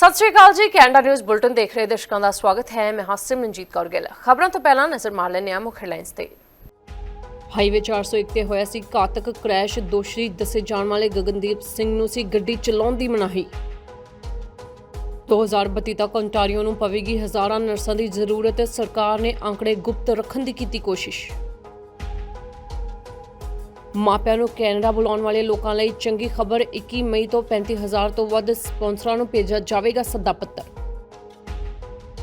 ਸਤਿ ਸ਼੍ਰੀ ਅਕਾਲ ਜੀ, Canada news bulletin ਦੇਖ ਰਹੇ ਦਰਸ਼ਕਾਂ ਦਾ ਸਵਾਗਤ ਹੈ। ਮੈਂ ਹਾਸਿਮ ਕੌਰ ਗਿੱਲ। ਖਬਰਾਂ ਤੋਂ ਪਹਿਲਾਂ ਨਜ਼ਰ ਮਾਰ ਲੈਂਦੇ ਹਾਂ ਮੁੱਖ ਹੈਡਲਾਈਨਸ ਤੇ। ਹਾਈਵੇ 401 ਤੇ ਹੋਇਆ ਸੀ ਘਾਤਕ ਕ੍ਰੈਸ਼, ਦੋਸ਼ੀ ਦੱਸੇ ਜਾਣ ਵਾਲੇ ਗਗਨਦੀਪ ਸਿੰਘ ਨੂੰ ਸੀ ਗੱਡੀ ਚਲਾਉਣ ਦੀ ਮਨਾਹੀ। 2032 ਤੱਕ ਓਨਟਾਰੀਓ ਨੂੰ ਪਵੇਗੀ ਹਜ਼ਾਰਾਂ ਨਰਸਾਂ ਦੀ ਜ਼ਰੂਰਤ, ਸਰਕਾਰ ਨੇ ਅੰਕੜੇ ਗੁਪਤ ਰੱਖਣ ਦੀ ਕੀਤੀ ਕੋਸ਼ਿਸ਼। ਮਾਪਿਆਂ ਨੂੰ ਕੈਨੇਡਾ ਬੁਲਾਉਣ ਵਾਲੇ ਲੋਕਾਂ ਲਈ ਚੰਗੀ ਖਬਰ 21 ਮਈ ਤੋਂ 35000 ਤੋਂ ਵੱਧ ਸਪਾਂਸਰਾਂ ਨੂੰ ਭੇਜਿਆ ਜਾਵੇਗਾ ਸੱਦਾ ਪੱਤਰ।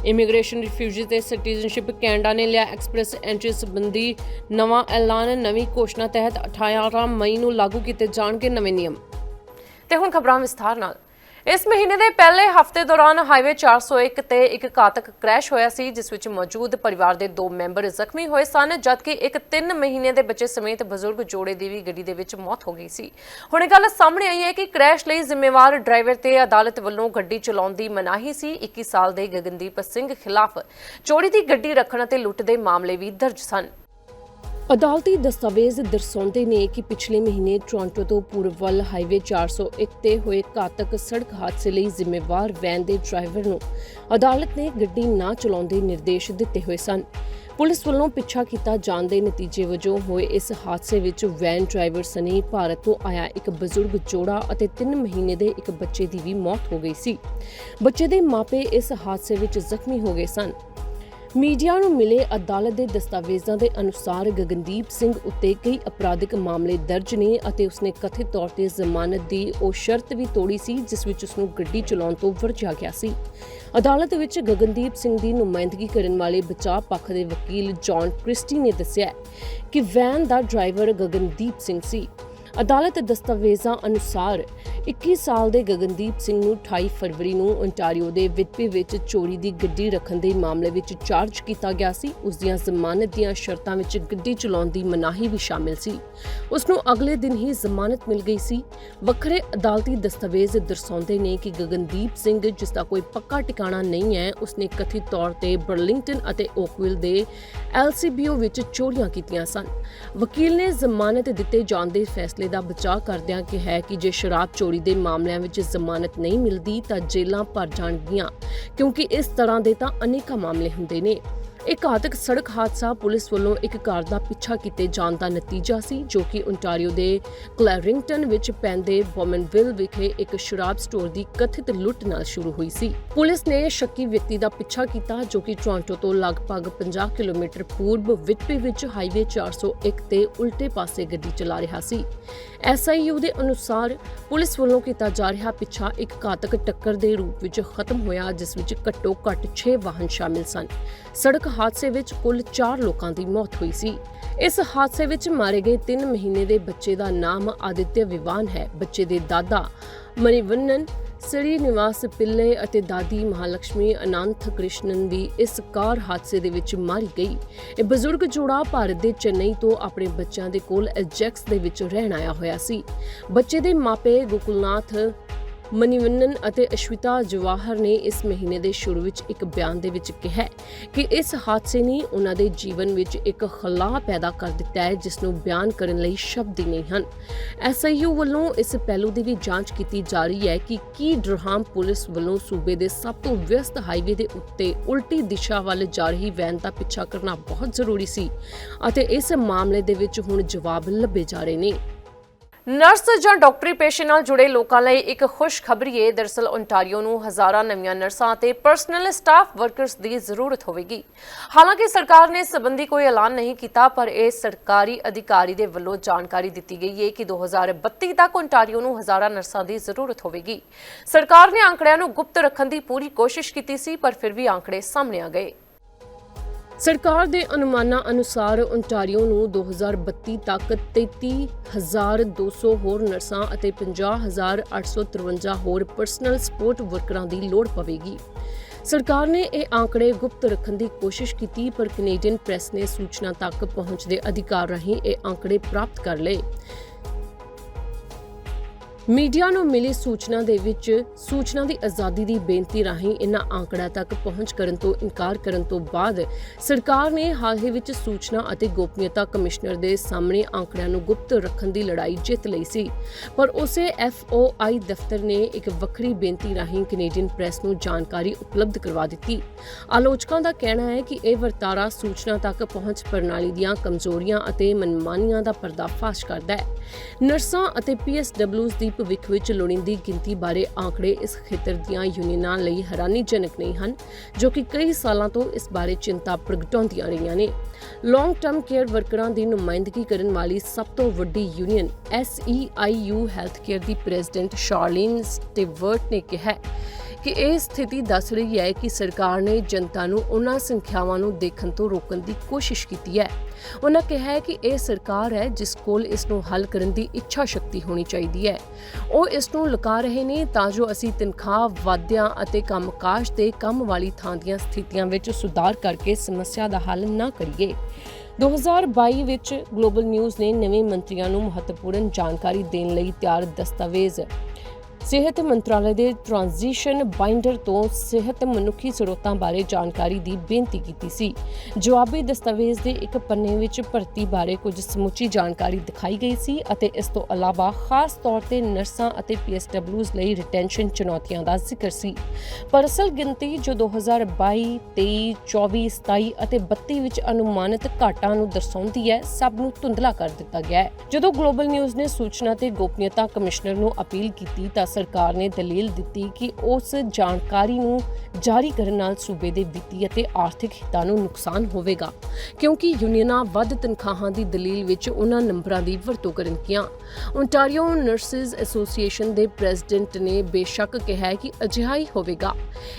ਇਮੀਗ੍ਰੇਸ਼ਨ ਰਿਫਿਊਜੀ ਤੇ ਸਿਟੀਜ਼ਨਸ਼ਿਪ ਕੈਨੇਡਾ ਨੇ ਲਿਆ ਐਕਸਪ੍ਰੈਸ ਐਂਟਰੀ ਸੰਬੰਧੀ ਨਵਾਂ ਐਲਾਨ, ਨਵੀਂ ਘੋਸ਼ਣਾ ਤਹਿਤ 18 ਮਈ ਨੂੰ ਲਾਗੂ ਕੀਤੇ ਜਾਣਗੇ ਨਵੇਂ ਨਿਯਮ। ਤੇ ਹੁਣ ਖਬਰਾਂ ਵਿਸਥਾਰ ਨਾਲ। ਇਸ ਮਹੀਨੇ ਦੇ ਪਹਿਲੇ ਹਫ਼ਤੇ ਦੌਰਾਨ ਹਾਈਵੇ 401 ਤੇ ਇੱਕ ਘਾਤਕ ਕ੍ਰੈਸ਼ ਹੋਇਆ ਸੀ, ਜਿਸ ਵਿੱਚ ਮੌਜੂਦ ਪਰਿਵਾਰ ਦੇ ਦੋ ਮੈਂਬਰ ਜ਼ਖਮੀ ਹੋਏ ਸਨ, ਜਦਕਿ ਇੱਕ 3 ਮਹੀਨੇ ਦੇ ਬੱਚੇ ਸਮੇਤ ਬਜ਼ੁਰਗ ਜੋੜੇ ਦੀ ਵੀ ਗੱਡੀ ਦੇ ਵਿੱਚ ਮੌਤ ਹੋ ਗਈ ਸੀ। ਹੁਣ ਇਹ ਗੱਲ ਸਾਹਮਣੇ ਆਈ ਹੈ ਕਿ ਕ੍ਰੈਸ਼ ਲਈ ਜ਼ਿੰਮੇਵਾਰ ਡਰਾਈਵਰ ਤੇ ਅਦਾਲਤ ਵੱਲੋਂ ਗੱਡੀ ਚਲਾਉਣ ਦੀ ਮਨਾਹੀ ਸੀ। 21 ਸਾਲ ਦੇ ਗਗਨਦੀਪ ਸਿੰਘ ਖਿਲਾਫ ਚੋਰੀ ਦੀ ਗੱਡੀ ਰੱਖਣ ਅਤੇ ਲੁੱਟ ਦੇ ਮਾਮਲੇ ਵੀ ਦਰਜ ਸਨ। ਅਦਾਲਤੀ ਦਸਤਾਵੇਜ਼ ਦਰਸਾਉਂਦੇ ਨੇ ਕਿ ਪਿਛਲੇ ਮਹੀਨੇ ਟੋਰਾਂਟੋ ਤੋਂ ਪੂਰਬ ਵੱਲ ਹਾਈਵੇ 401 ਤੇ ਹੋਏ ਘਾਤਕ ਸੜਕ ਹਾਦਸੇ ਲਈ ਜ਼ਿੰਮੇਵਾਰ ਵੈਨ ਦੇ ਡਰਾਈਵਰ ਨੂੰ ਅਦਾਲਤ ਨੇ ਗੱਡੀ ਨਾ ਚਲਾਉਣ ਦੇ ਨਿਰਦੇਸ਼ ਦਿੱਤੇ ਹੋਏ ਸਨ। ਪੁਲਿਸ ਵੱਲੋਂ ਪਿੱਛਾ ਕੀਤਾ ਜਾਣ ਦੇ ਨਤੀਜੇ ਵਜੋਂ ਹੋਏ ਇਸ ਹਾਦਸੇ ਵਿੱਚ ਵੈਨ ਡਰਾਈਵਰ ਸਨੀ ਭਾਰਤ ਤੋਂ ਆਇਆ ਇੱਕ ਬਜ਼ੁਰਗ ਜੋੜਾ ਅਤੇ 3 ਮਹੀਨੇ ਦੇ ਇੱਕ ਬੱਚੇ ਦੀ ਵੀ ਮੌਤ ਹੋ ਗਈ ਸੀ। ਬੱਚੇ ਦੇ ਮਾਪੇ ਇਸ ਹਾਦਸੇ ਵਿੱਚ ਜ਼ਖਮੀ ਹੋ ਗਏ ਸਨ। ਮੀਡੀਆ ਨੂੰ ਮਿਲੇ ਅਦਾਲਤ ਦੇ ਦਸਤਾਵੇਜ਼ਾਂ ਦੇ ਅਨੁਸਾਰ ਗਗਨਦੀਪ ਸਿੰਘ ਉੱਤੇ ਕਈ ਅਪਰਾਧਿਕ ਮਾਮਲੇ ਦਰਜ ਨੇ ਅਤੇ ਉਸਨੇ ਕਥਿਤ ਤੌਰ ਤੇ ਜ਼ਮਾਨਤ ਦੀ ਉਹ ਸ਼ਰਤ ਵੀ ਤੋੜੀ ਸੀ, ਜਿਸ ਵਿੱਚ ਉਸਨੂੰ ਗੱਡੀ ਚਲਾਉਣ ਤੋਂ ਵਰਜਿਆ ਗਿਆ ਸੀ। ਅਦਾਲਤ ਵਿੱਚ ਗਗਨਦੀਪ ਸਿੰਘ ਦੀ ਨੁਮਾਇੰਦਗੀ ਕਰਨ ਵਾਲੇ ਬਚਾਅ ਪੱਖ ਦੇ ਵਕੀਲ ਜੌਨ ਕ੍ਰਿਸਟੀ ਨੇ ਦੱਸਿਆ ਕਿ ਵੈਨ ਦਾ ਡਰਾਈਵਰ ਗਗਨਦੀਪ ਸਿੰਘ ਸੀ। ਅਦਾਲਤ ਦਸਤਾਵੇਜ਼ਾਂ ਅਨੁਸਾਰ 21 ਸਾਲ ਦੇ ਗਗਨਦੀਪ ਸਿੰਘ ਨੂੰ 28 ਫਰਵਰੀ ਨੂੰ ontario ਦੇ ਵਿਟਪੀ ਵਿੱਚ ਚੋਰੀ ਦੀ ਗੱਡੀ ਰੱਖਣ ਦੇ ਮਾਮਲੇ ਵਿੱਚ ਚਾਰਜ ਕੀਤਾ ਗਿਆ ਸੀ। ਉਸ ਦੀਆਂ ਜ਼ਮਾਨਤ ਦੀਆਂ ਸ਼ਰਤਾਂ ਵਿੱਚ ਗੱਡੀ ਚਲਾਉਣ ਦੀ ਮਨਾਹੀ ਵੀ ਸ਼ਾਮਿਲ ਸੀ। ਉਸ ਨੂੰ ਅਗਲੇ ਦਿਨ ਹੀ ਜ਼ਮਾਨਤ ਮਿਲ ਗਈ ਸੀ। ਵੱਖਰੇ ਅਦਾਲਤੀ ਦਸਤਾਵੇਜ਼ ਦਰਸਾਉਂਦੇ ਨੇ ਕਿ ਗਗਨਦੀਪ ਸਿੰਘ, ਜਿਸ ਦਾ ਕੋਈ ਪੱਕਾ ਟਿਕਾਣਾ ਨਹੀਂ ਹੈ ਉਸਨੇ ਕਥਿਤ ਤੌਰ ਤੇ ਬਰਲਿੰਗਟਨ ਅਤੇ ਓਕਵਿਲ ਦੇ ਐਲਸੀਬੀਓ ਵਿੱਚ ਚੋਰੀਆਂ ਕੀਤੀਆਂ ਸਨ। ਵਕੀਲ ਨੇ ਜ਼ਮਾਨਤ ਦਿੱਤੇ ਜਾਣ ਦੇ ਫੈਸਲੇ ਦਾ ਬਚਾਅ ਕਰਦਿਆਂ ਕਿਹਾ ਕਿ ਜੇ ਸ਼ਰਾਬ ਚੋਰੀ ਦੇ ਮਾਮਲਿਆਂ ਵਿੱਚ ਜ਼ਮਾਨਤ ਨਹੀਂ ਮਿਲਦੀ ਤਾਂ ਜੇਲ੍ਹਾਂ ਭਰ ਜਾਣਗੀਆਂ, ਕਿਉਂਕਿ ਇਸ ਤਰ੍ਹਾਂ ਦੇ ਤਾਂ ਅਨੇਕਾਂ ਮਾਮਲੇ ਹੁੰਦੇ ਨੇ। ਇਹ ਘਾਤਕ ਸੜਕ ਹਾਦਸਾ ਪੁਲਿਸ ਵੱਲੋਂ ਇੱਕ ਕਾਰ ਦਾ ਪਿੱਛਾ ਕੀਤੇ ਜਾਣ ਦਾ ਨਤੀਜਾ ਸੀ, ਜੋ ਕਿ ontario ਦੇ ਕਲੈਰਿੰਗਟਨ ਵਿੱਚ ਪੈਂਦੇ ਬੋਮਨਵਿਲ ਵਿਖੇ ਇੱਕ ਸ਼ਰਾਬ ਸਟੋਰ ਦੀ ਕਥਿਤ ਲੁੱਟ ਨਾਲ ਸ਼ੁਰੂ ਹੋਈ ਸੀ। ਪੁਲਿਸ ਨੇ ਸ਼ੱਕੀ ਵਿਅਕਤੀ ਦਾ ਪਿੱਛਾ ਕੀਤਾ, ਜੋ ਕਿ ਟੋਰਾਂਟੋ ਤੋਂ ਲਗਭਗ 50 ਕਿਲੋਮੀਟਰ ਪੂਰਬ ਵਿਟਪੀ ਵਿੱਚ ਹਾਈਵੇ 401 ਤੇ ਉਲਟੇ ਪਾਸੇ ਗੱਡੀ ਚਲਾ ਰਿਹਾ ਸੀ। ਐਸਆਈਯੂ ਦੇ ਅਨੁਸਾਰ ਪੁਲਿਸ ਵੱਲੋਂ ਕੀਤਾ ਜਾ ਰਿਹਾ ਪਿੱਛਾ ਇੱਕ ਘਾਤਕ ਟੱਕਰ ਦੇ ਰੂਪ ਵਿੱਚ ਖਤਮ ਹੋਇਆ, ਜਿਸ ਵਿੱਚ ਘੱਟੋ ਘੱਟ 6 ਵਾਹਨ ਸ਼ਾਮਿਲ ਸਨ। ਸੜਕ ਹਾਦਸੇ ਵਿੱਚ ਕੁੱਲ 4 ਲੋਕਾਂ ਦੀ ਮੌਤ ਹੋਈ ਸੀ। ਇਸ ਹਾਦਸੇ ਵਿੱਚ ਮਾਰੇ ਗਏ 3 ਮਹੀਨੇ ਦੇ ਬੱਚੇ ਦਾ ਨਾਮ ਆਦਿਤਯ ਵਿਵਾਨ ਹੈ। ਬੱਚੇ ਦੇ ਦਾਦਾ ਮਨੀਵੰਨਨ ਸ੍ਰੀ ਨਿਵਾਸ ਪਿੱਲੇ ਅਤੇ ਦਾਦੀ ਮਹਾਲక్ష్ਮੀ ਅਨੰਤ ਕ੍ਰਿਸ਼ਨਨ ਦੀ ਇਸ ਕਾਰ ਹਾਦਸੇ ਦੇ ਵਿੱਚ ਮਾਰੀ ਗਈ। ਇਹ ਬਜ਼ੁਰਗ ਜੋੜਾ ਭਾਰਤ ਦੇ ਚੇਨਈ ਤੋਂ ਆਪਣੇ ਬੱਚਿਆਂ ਦੇ ਕੋਲ ਐਜੈਕਸ ਦੇ ਵਿੱਚ ਰਹਿਣ ਆਇਆ ਹੋਇਆ ਸੀ। ਬੱਚੇ ਦੇ ਮਾਪੇ ਗੁਕੁਲਨਾਥ ਮਨੀਵੰਨਨ ਅਤੇ ਅਸ਼ਵਿਤਾ ਜਵਾਹਰ ਨੇ ਇਸ ਮਹੀਨੇ ਦੇ ਸ਼ੁਰੂ ਵਿੱਚ ਇੱਕ ਬਿਆਨ ਦੇ ਵਿੱਚ ਕਿਹਾ ਕਿ ਇਸ ਹਾਦਸੇ ਨੇ ਉਹਨਾਂ ਦੇ ਜੀਵਨ ਵਿੱਚ ਇੱਕ ਖਲਾ ਪੈਦਾ ਕਰ ਦਿੱਤਾ ਹੈ, ਜਿਸ ਨੂੰ ਬਿਆਨ ਕਰਨ ਲਈ ਸ਼ਬਦ ਹੀ ਨਹੀਂ ਹਨ। ਐਸਆਈਯੂ ਵੱਲੋਂ ਇਸ ਪਹਿਲੂ ਦੀ ਵੀ ਜਾਂਚ ਕੀਤੀ ਜਾ ਰਹੀ ਹੈ ਕਿ ਕੀ ਡਰਹਾਮ ਪੁਲਿਸ ਵੱਲੋਂ ਸੂਬੇ ਦੇ ਸਭ ਤੋਂ ਵਿਅਸਤ ਹਾਈਵੇ ਦੇ ਉੱਤੇ ਉਲਟੀ ਦਿਸ਼ਾ ਵੱਲ ਜਾ ਰਹੀ ਵੈਨ ਦਾ ਪਿੱਛਾ ਕਰਨਾ ਬਹੁਤ ਜ਼ਰੂਰੀ ਸੀ ਅਤੇ ਇਸ ਮਾਮਲੇ ਦੇ ਵਿੱਚ ਹੁਣ ਜਵਾਬ ਲੱਭੇ ਜਾ ਰਹੇ ਨੇ। ਨਰਸ ਜਾਂ ਡਾਕਟਰੀ ਪੇਸ਼ੇ ਨਾਲ ਜੁੜੇ ਲੋਕਾਂ ਲਈ ਇੱਕ ਖੁਸ਼ਖਬਰੀ ਹੈ ਦਰਸਲ ਓਨਟਾਰੀਓ ਨੂੰ ਹਜ਼ਾਰਾਂ ਨਵੀਆਂ ਨਰਸਾਂ ਅਤੇ ਪਰਸਨਲ ਸਟਾਫ ਵਰਕਰਸ ਦੀ ਜ਼ਰੂਰਤ ਹੋਵੇਗੀ। ਹਾਲਾਂਕਿ ਸਰਕਾਰ ਨੇ ਇਸ ਸੰਬੰਧੀ ਕੋਈ ਐਲਾਨ ਨਹੀਂ ਕੀਤਾ, ਪਰ ਇਹ ਸਰਕਾਰੀ ਅਧਿਕਾਰੀ ਦੇ ਵੱਲੋਂ ਜਾਣਕਾਰੀ ਦਿੱਤੀ ਗਈ ਹੈ ਕਿ 2032 ਤੱਕ ਓਨਟਾਰੀਓ ਨੂੰ ਹਜ਼ਾਰਾਂ ਨਰਸਾਂ ਦੀ ਜ਼ਰੂਰਤ ਹੋਵੇਗੀ। ਸਰਕਾਰ ਨੇ ਅੰਕੜਿਆਂ ਨੂੰ ਗੁਪਤ ਰੱਖਣ ਦੀ ਪੂਰੀ ਕੋਸ਼ਿਸ਼ ਕੀਤੀ ਸੀ, ਪਰ ਫਿਰ ਵੀ ਅੰਕੜੇ ਸਾਹਮਣੇ ਆ ਗਏ। ਸਰਕਾਰ ਦੇ ਅਨੁਮਾਨਾਂ ਅਨੁਸਾਰ ਓਨਟਾਰੀਓ ਨੂੰ 2032 ਤੱਕ 33200 ਹੋਰ ਨਰਸਾਂ ਅਤੇ 50853 ਹੋਰ ਪਰਸਨਲ ਸਪੋਰਟ ਵਰਕਰਾਂ ਦੀ ਲੋੜ ਪਵੇਗੀ। ਸਰਕਾਰ ਨੇ ਇਹ ਆંકੜੇ ਗੁਪਤ ਰੱਖਣ ਦੀ ਕੋਸ਼ਿਸ਼ ਕੀਤੀ, ਪਰ ਕੈਨੇਡੀਅਨ ਪ੍ਰੈਸ ਨੇ ਸੂਚਨਾ ਤੱਕ ਪਹੁੰਚ ਦੇ ਅਧਿਕਾਰ ਰਾਹੀਂ ਇਹ ਆંકੜੇ ਪ੍ਰਾਪਤ ਕਰ ਲਏ। ਮੀਡੀਆ ਨੂੰ ਮਿਲੀ ਸੂਚਨਾ ਦੇ ਵਿੱਚ, ਸੂਚਨਾ ਦੀ ਆਜ਼ਾਦੀ ਦੀ ਬੇਨਤੀ ਰਾਹੀਂ ਇਨ੍ਹਾਂ ਆંકੜਿਆਂ ਤੱਕ ਪਹੁੰਚ ਕਰਨ ਤੋਂ, ਇਨਕਾਰ ਕਰਨ ਤੋਂ ਬਾਅਦ ਸਰਕਾਰ ਨੇ ਹਾਲ ਹੀ ਵਿੱਚ ਸੂਚਨਾ ਅਤੇ ਗੋਪਨੀਯਤਾ ਕਮਿਸ਼ਨਰ ਦੇ ਸਾਹਮਣੇ ਆંકੜਿਆਂ ਨੂੰ ਗੁਪਤ ਰੱਖਣ ਦੀ ਲੜਾਈ ਜਿੱਤ ਲਈ ਸੀ। ਪਰ ਉਸੇ FOI ਦਫ਼ਤਰ ਨੇ ਇੱਕ ਵੱਖਰੀ ਬੇਨਤੀ ਰਾਹੀਂ ਕੈਨੇਡੀਅਨ ਪ੍ਰੈਸ ਨੂੰ ਜਾਣਕਾਰੀ ਉਪਲਬਧ ਕਰਵਾ ਦਿੱਤੀ। ਆਲੋਚਕਾਂ ਦਾ ਕਹਿਣਾ ਹੈ ਕਿ ਇਹ ਵਰਤਾਰਾ ਸੂਚਨਾ ਤੱਕ ਪਹੁੰਚ ਪ੍ਰਣਾਲੀ ਦੀਆਂ ਕਮਜ਼ੋਰੀਆਂ ਅਤੇ ਮਨਮਾਨੀਆਂ ਦਾ ਪਰਦਾਫਾਸ਼ ਕਰਦਾ ਹੈ। ਨਰਸਾਂ ਅਤੇ PSWs ਦੀ ਭਵਿੱਖ ਵਿੱਚ ਲੋੜੀਂਦੀ ਗਿਣਤੀ ਬਾਰੇ ਆંકੜੇ ਇਸ ਖੇਤਰ ਦੀਆਂ ਯੂਨੀਅਨਾਂ ਲਈ ਹੈਰਾਨੀਜਨਕ ਨਹੀਂ ਹਨ, ਜੋ ਕਿ ਕਈ ਸਾਲਾਂ ਤੋਂ ਇਸ ਬਾਰੇ ਚਿੰਤਾ ਪ੍ਰਗਟਾਉਂਦੀਆਂ ਰਹੀਆਂ ਨੇ। ਲੌਂਗ ਟਰਮ ਕੇਅਰ ਵਰਕਰਾਂ ਦੀ ਨੁਮਾਇੰਦਗੀ ਕਰਨ ਵਾਲੀ ਸਭ ਤੋਂ ਵੱਡੀ ਯੂਨੀਅਨ SEIU ਹੈਲਥ ਕੇਅਰ ਦੀ ਪ੍ਰੈਜ਼ੀਡੈਂਟ ਸ਼ਾਰਲਿਨ ਸਟੀਵਰਟ ਨੇ ਕਿਹਾ ਕਿ ਇਹ ਸਥਿਤੀ ਦੱਸ ਰਹੀ ਹੈ ਕਿ ਸਰਕਾਰ ਨੇ ਜਨਤਾ ਨੂੰ ਉਹਨਾਂ ਸੰਖਿਆਵਾਂ ਨੂੰ ਦੇਖਣ ਤੋਂ ਰੋਕਣ ਦੀ ਕੋਸ਼ਿਸ਼ ਕੀਤੀ ਹੈ। ਉਹਨਾਂ ਕਿਹਾ ਹੈ ਕਿ ਇਹ ਸਰਕਾਰ ਹੈ ਜਿਸ ਕੋਲ ਇਸ ਨੂੰ ਹੱਲ ਕਰਨ ਦੀ ਇੱਛਾ ਸ਼ਕਤੀ ਹੋਣੀ ਚਾਹੀਦੀ ਹੈ। ਉਹ ਇਸ ਨੂੰ ਲੁਕਾ ਰਹੇ ਨੇ ਤਾਂ ਜੋ ਅਸੀਂ ਤਨਖਾਹ, ਵਾਧਿਆਂ ਅਤੇ ਕੰਮਕਾਜ ਤੇ ਕੰਮ ਵਾਲੀ ਥਾਂ ਦੀਆਂ ਸਥਿਤੀਆਂ ਵਿੱਚ ਸੁਧਾਰ ਕਰਕੇ ਸਮੱਸਿਆ ਦਾ ਹੱਲ ਨਾ ਕਰੀਏ। 2022 ਵਿੱਚ ਗਲੋਬਲ ਨਿਊਜ਼ ਨੇ ਨਵੇਂ ਮੰਤਰੀਆਂ ਨੂੰ ਮਹੱਤਵਪੂਰਨ ਜਾਣਕਾਰੀ ਦੇਣ ਲਈ ਤਿਆਰ ਦਸਤਾਵੇਜ਼ ਸਿਹਤ ਮੰਤਰਾਲੇ ਦੇ ਟ੍ਰਾਂਜੀਸ਼ਨ ਬਾਈਂਡਰ ਤੋਂ ਸਿਹਤ ਮਨੁੱਖੀ ਸਰੋਤਾਂ ਬਾਰੇ ਜਾਣਕਾਰੀ ਦੀ ਬੇਨਤੀ ਕੀਤੀ ਸੀ। ਜਵਾਬੀ ਦਸਤਾਵੇਜ਼ ਦੇ ਇੱਕ ਪੰਨੇ ਵਿੱਚ ਭਰਤੀ ਬਾਰੇ ਕੁਝ ਸਮੁੱਚੀ ਜਾਣਕਾਰੀ ਦਿਖਾਈ ਗਈ ਸੀ ਅਤੇ ਇਸ ਤੋਂ ਇਲਾਵਾ ਖਾਸ ਤੌਰ ਤੇ ਨਰਸਾਂ ਅਤੇ PSWs ਲਈ ਰਿਟੈਂਸ਼ਨ ਚੁਣੌਤੀਆਂ ਦਾ ਜ਼ਿਕਰ ਸੀ। ਪਰ ਅਸਲ ਗਿਣਤੀ ਜੋ 2022 23 24 27 ਅਤੇ 32 ਵਿੱਚ ਅਨੁਮਾਨਿਤ ਘਾਟਾਂ ਨੂੰ ਦਰਸਾਉਂਦੀ ਹੈ, ਸਭ ਨੂੰ ਧੁੰਦਲਾ ਕਰ ਦਿੱਤਾ ਗਿਆ ਹੈ। ਜਦੋਂ ਗਲੋਬਲ ਨਿਊਜ਼ ਨੇ ਸੂਚਨਾ ਤੇ ਗੋਪਨੀਯਤਾ ਕਮਿਸ਼ਨਰ ਨੂੰ ਅਪੀਲ ਕੀਤੀ ਤਾਂ ਸਰਕਾਰ ਨੇ ਦਲੀਲ ਦਿੱਤੀ ਕਿ ਉਸ ਜਾਣਕਾਰੀ ਨੂੰ ਜਾਰੀ ਕਰਨ ਨਾਲ ਸੂਬੇ ਦੇ ਵਿੱਤੀ ਅਤੇ ਆਰਥਿਕ ਹਿੱਤਾਂ ਨੂੰ ਨੁਕਸਾਨ ਹੋਵੇਗਾ, ਕਿਉਂਕਿ ਯੂਨੀਅਨਾਂ ਵੱਧ ਤਨਖਾਹਾਂ ਦੀ ਦਲੀਲ ਵਿੱਚ ਉਹਨਾਂ ਨੰਬਰਾਂ ਦੀ ਵਰਤੋਂ ਕਰਨਗੀਆਂ। ਓਨਟਾਰੀਓ ਨਰਸਿਸ ਐਸੋਸੀਏਸ਼ਨ ਦੇ ਪ੍ਰੈਜ਼ੀਡੈਂਟ ਨੇ ਬੇਸ਼ੱਕ ਕਿਹਾ ਕਿ ਅਜਿਹਾ ਹੀ ਹੋਵੇਗਾ।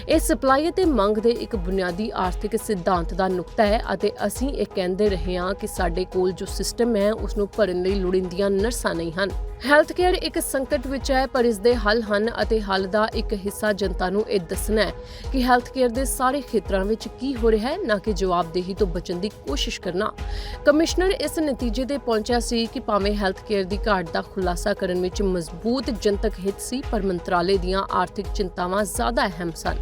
ਇਹ ਸਪਲਾਈ ਅਤੇ ਮੰਗ ਦੇ ਇੱਕ ਬੁਨਿਆਦੀ ਆਰਥਿਕ ਸਿਧਾਂਤ ਦਾ ਨੁਕਤਾ ਹੈ ਅਤੇ ਅਸੀਂ ਇਹ ਕਹਿੰਦੇ ਰਹੇ ਹਾਂ ਕਿ ਸਾਡੇ ਕੋਲ ਜੋ ਸਿਸਟਮ ਹੈ ਉਸ ਨੂੰ ਭਰਨ ਲਈ ਲੋੜੀਂਦੀਆਂ ਨਰਸਾਂ ਨਹੀਂ ਹਨ। ਹੈਲਥ ਕੇਅਰ ਇੱਕ ਸੰਕਟ ਵਿੱਚ ਹੈ, ਪਰ ਇਸ ਦੇ ਹੱਲ ਹਨ ਅਤੇ ਹੱਲ ਦਾ ਇੱਕ ਹਿੱਸਾ ਜਨਤਾ ਨੂੰ ਇਹ ਦੱਸਣਾ ਹੈ ਕਿ ਹੈਲਥ ਕੇਅਰ ਦੇ ਸਾਰੇ ਖੇਤਰਾਂ ਵਿੱਚ ਕੀ ਹੋ ਰਿਹਾ ਹੈ, ਨਾ ਕਿ ਜਵਾਬਦੇਹੀ ਤੋਂ ਬਚਣ ਦੀ ਕੋਸ਼ਿਸ਼ ਕਰਨਾ। ਕਮਿਸ਼ਨਰ ਇਸ ਨਤੀਜੇ ਤੇ ਪਹੁੰਚਿਆ ਸੀ ਕਿ ਭਾਵੇਂ ਹੈਲਥ ਕੇਅਰ ਦੀ ਘਾਟ ਦਾ ਖੁਲਾਸਾ ਕਰਨ ਵਿੱਚ ਮਜ਼ਬੂਤ ਜਨਤਕ ਹਿੱਤ ਸੀ, ਪਰ ਮੰਤਰਾਲੇ ਦੀਆਂ ਆਰਥਿਕ ਚਿੰਤਾਵਾਂ ਜ਼ਿਆਦਾ ਅਹਿਮ ਸਨ।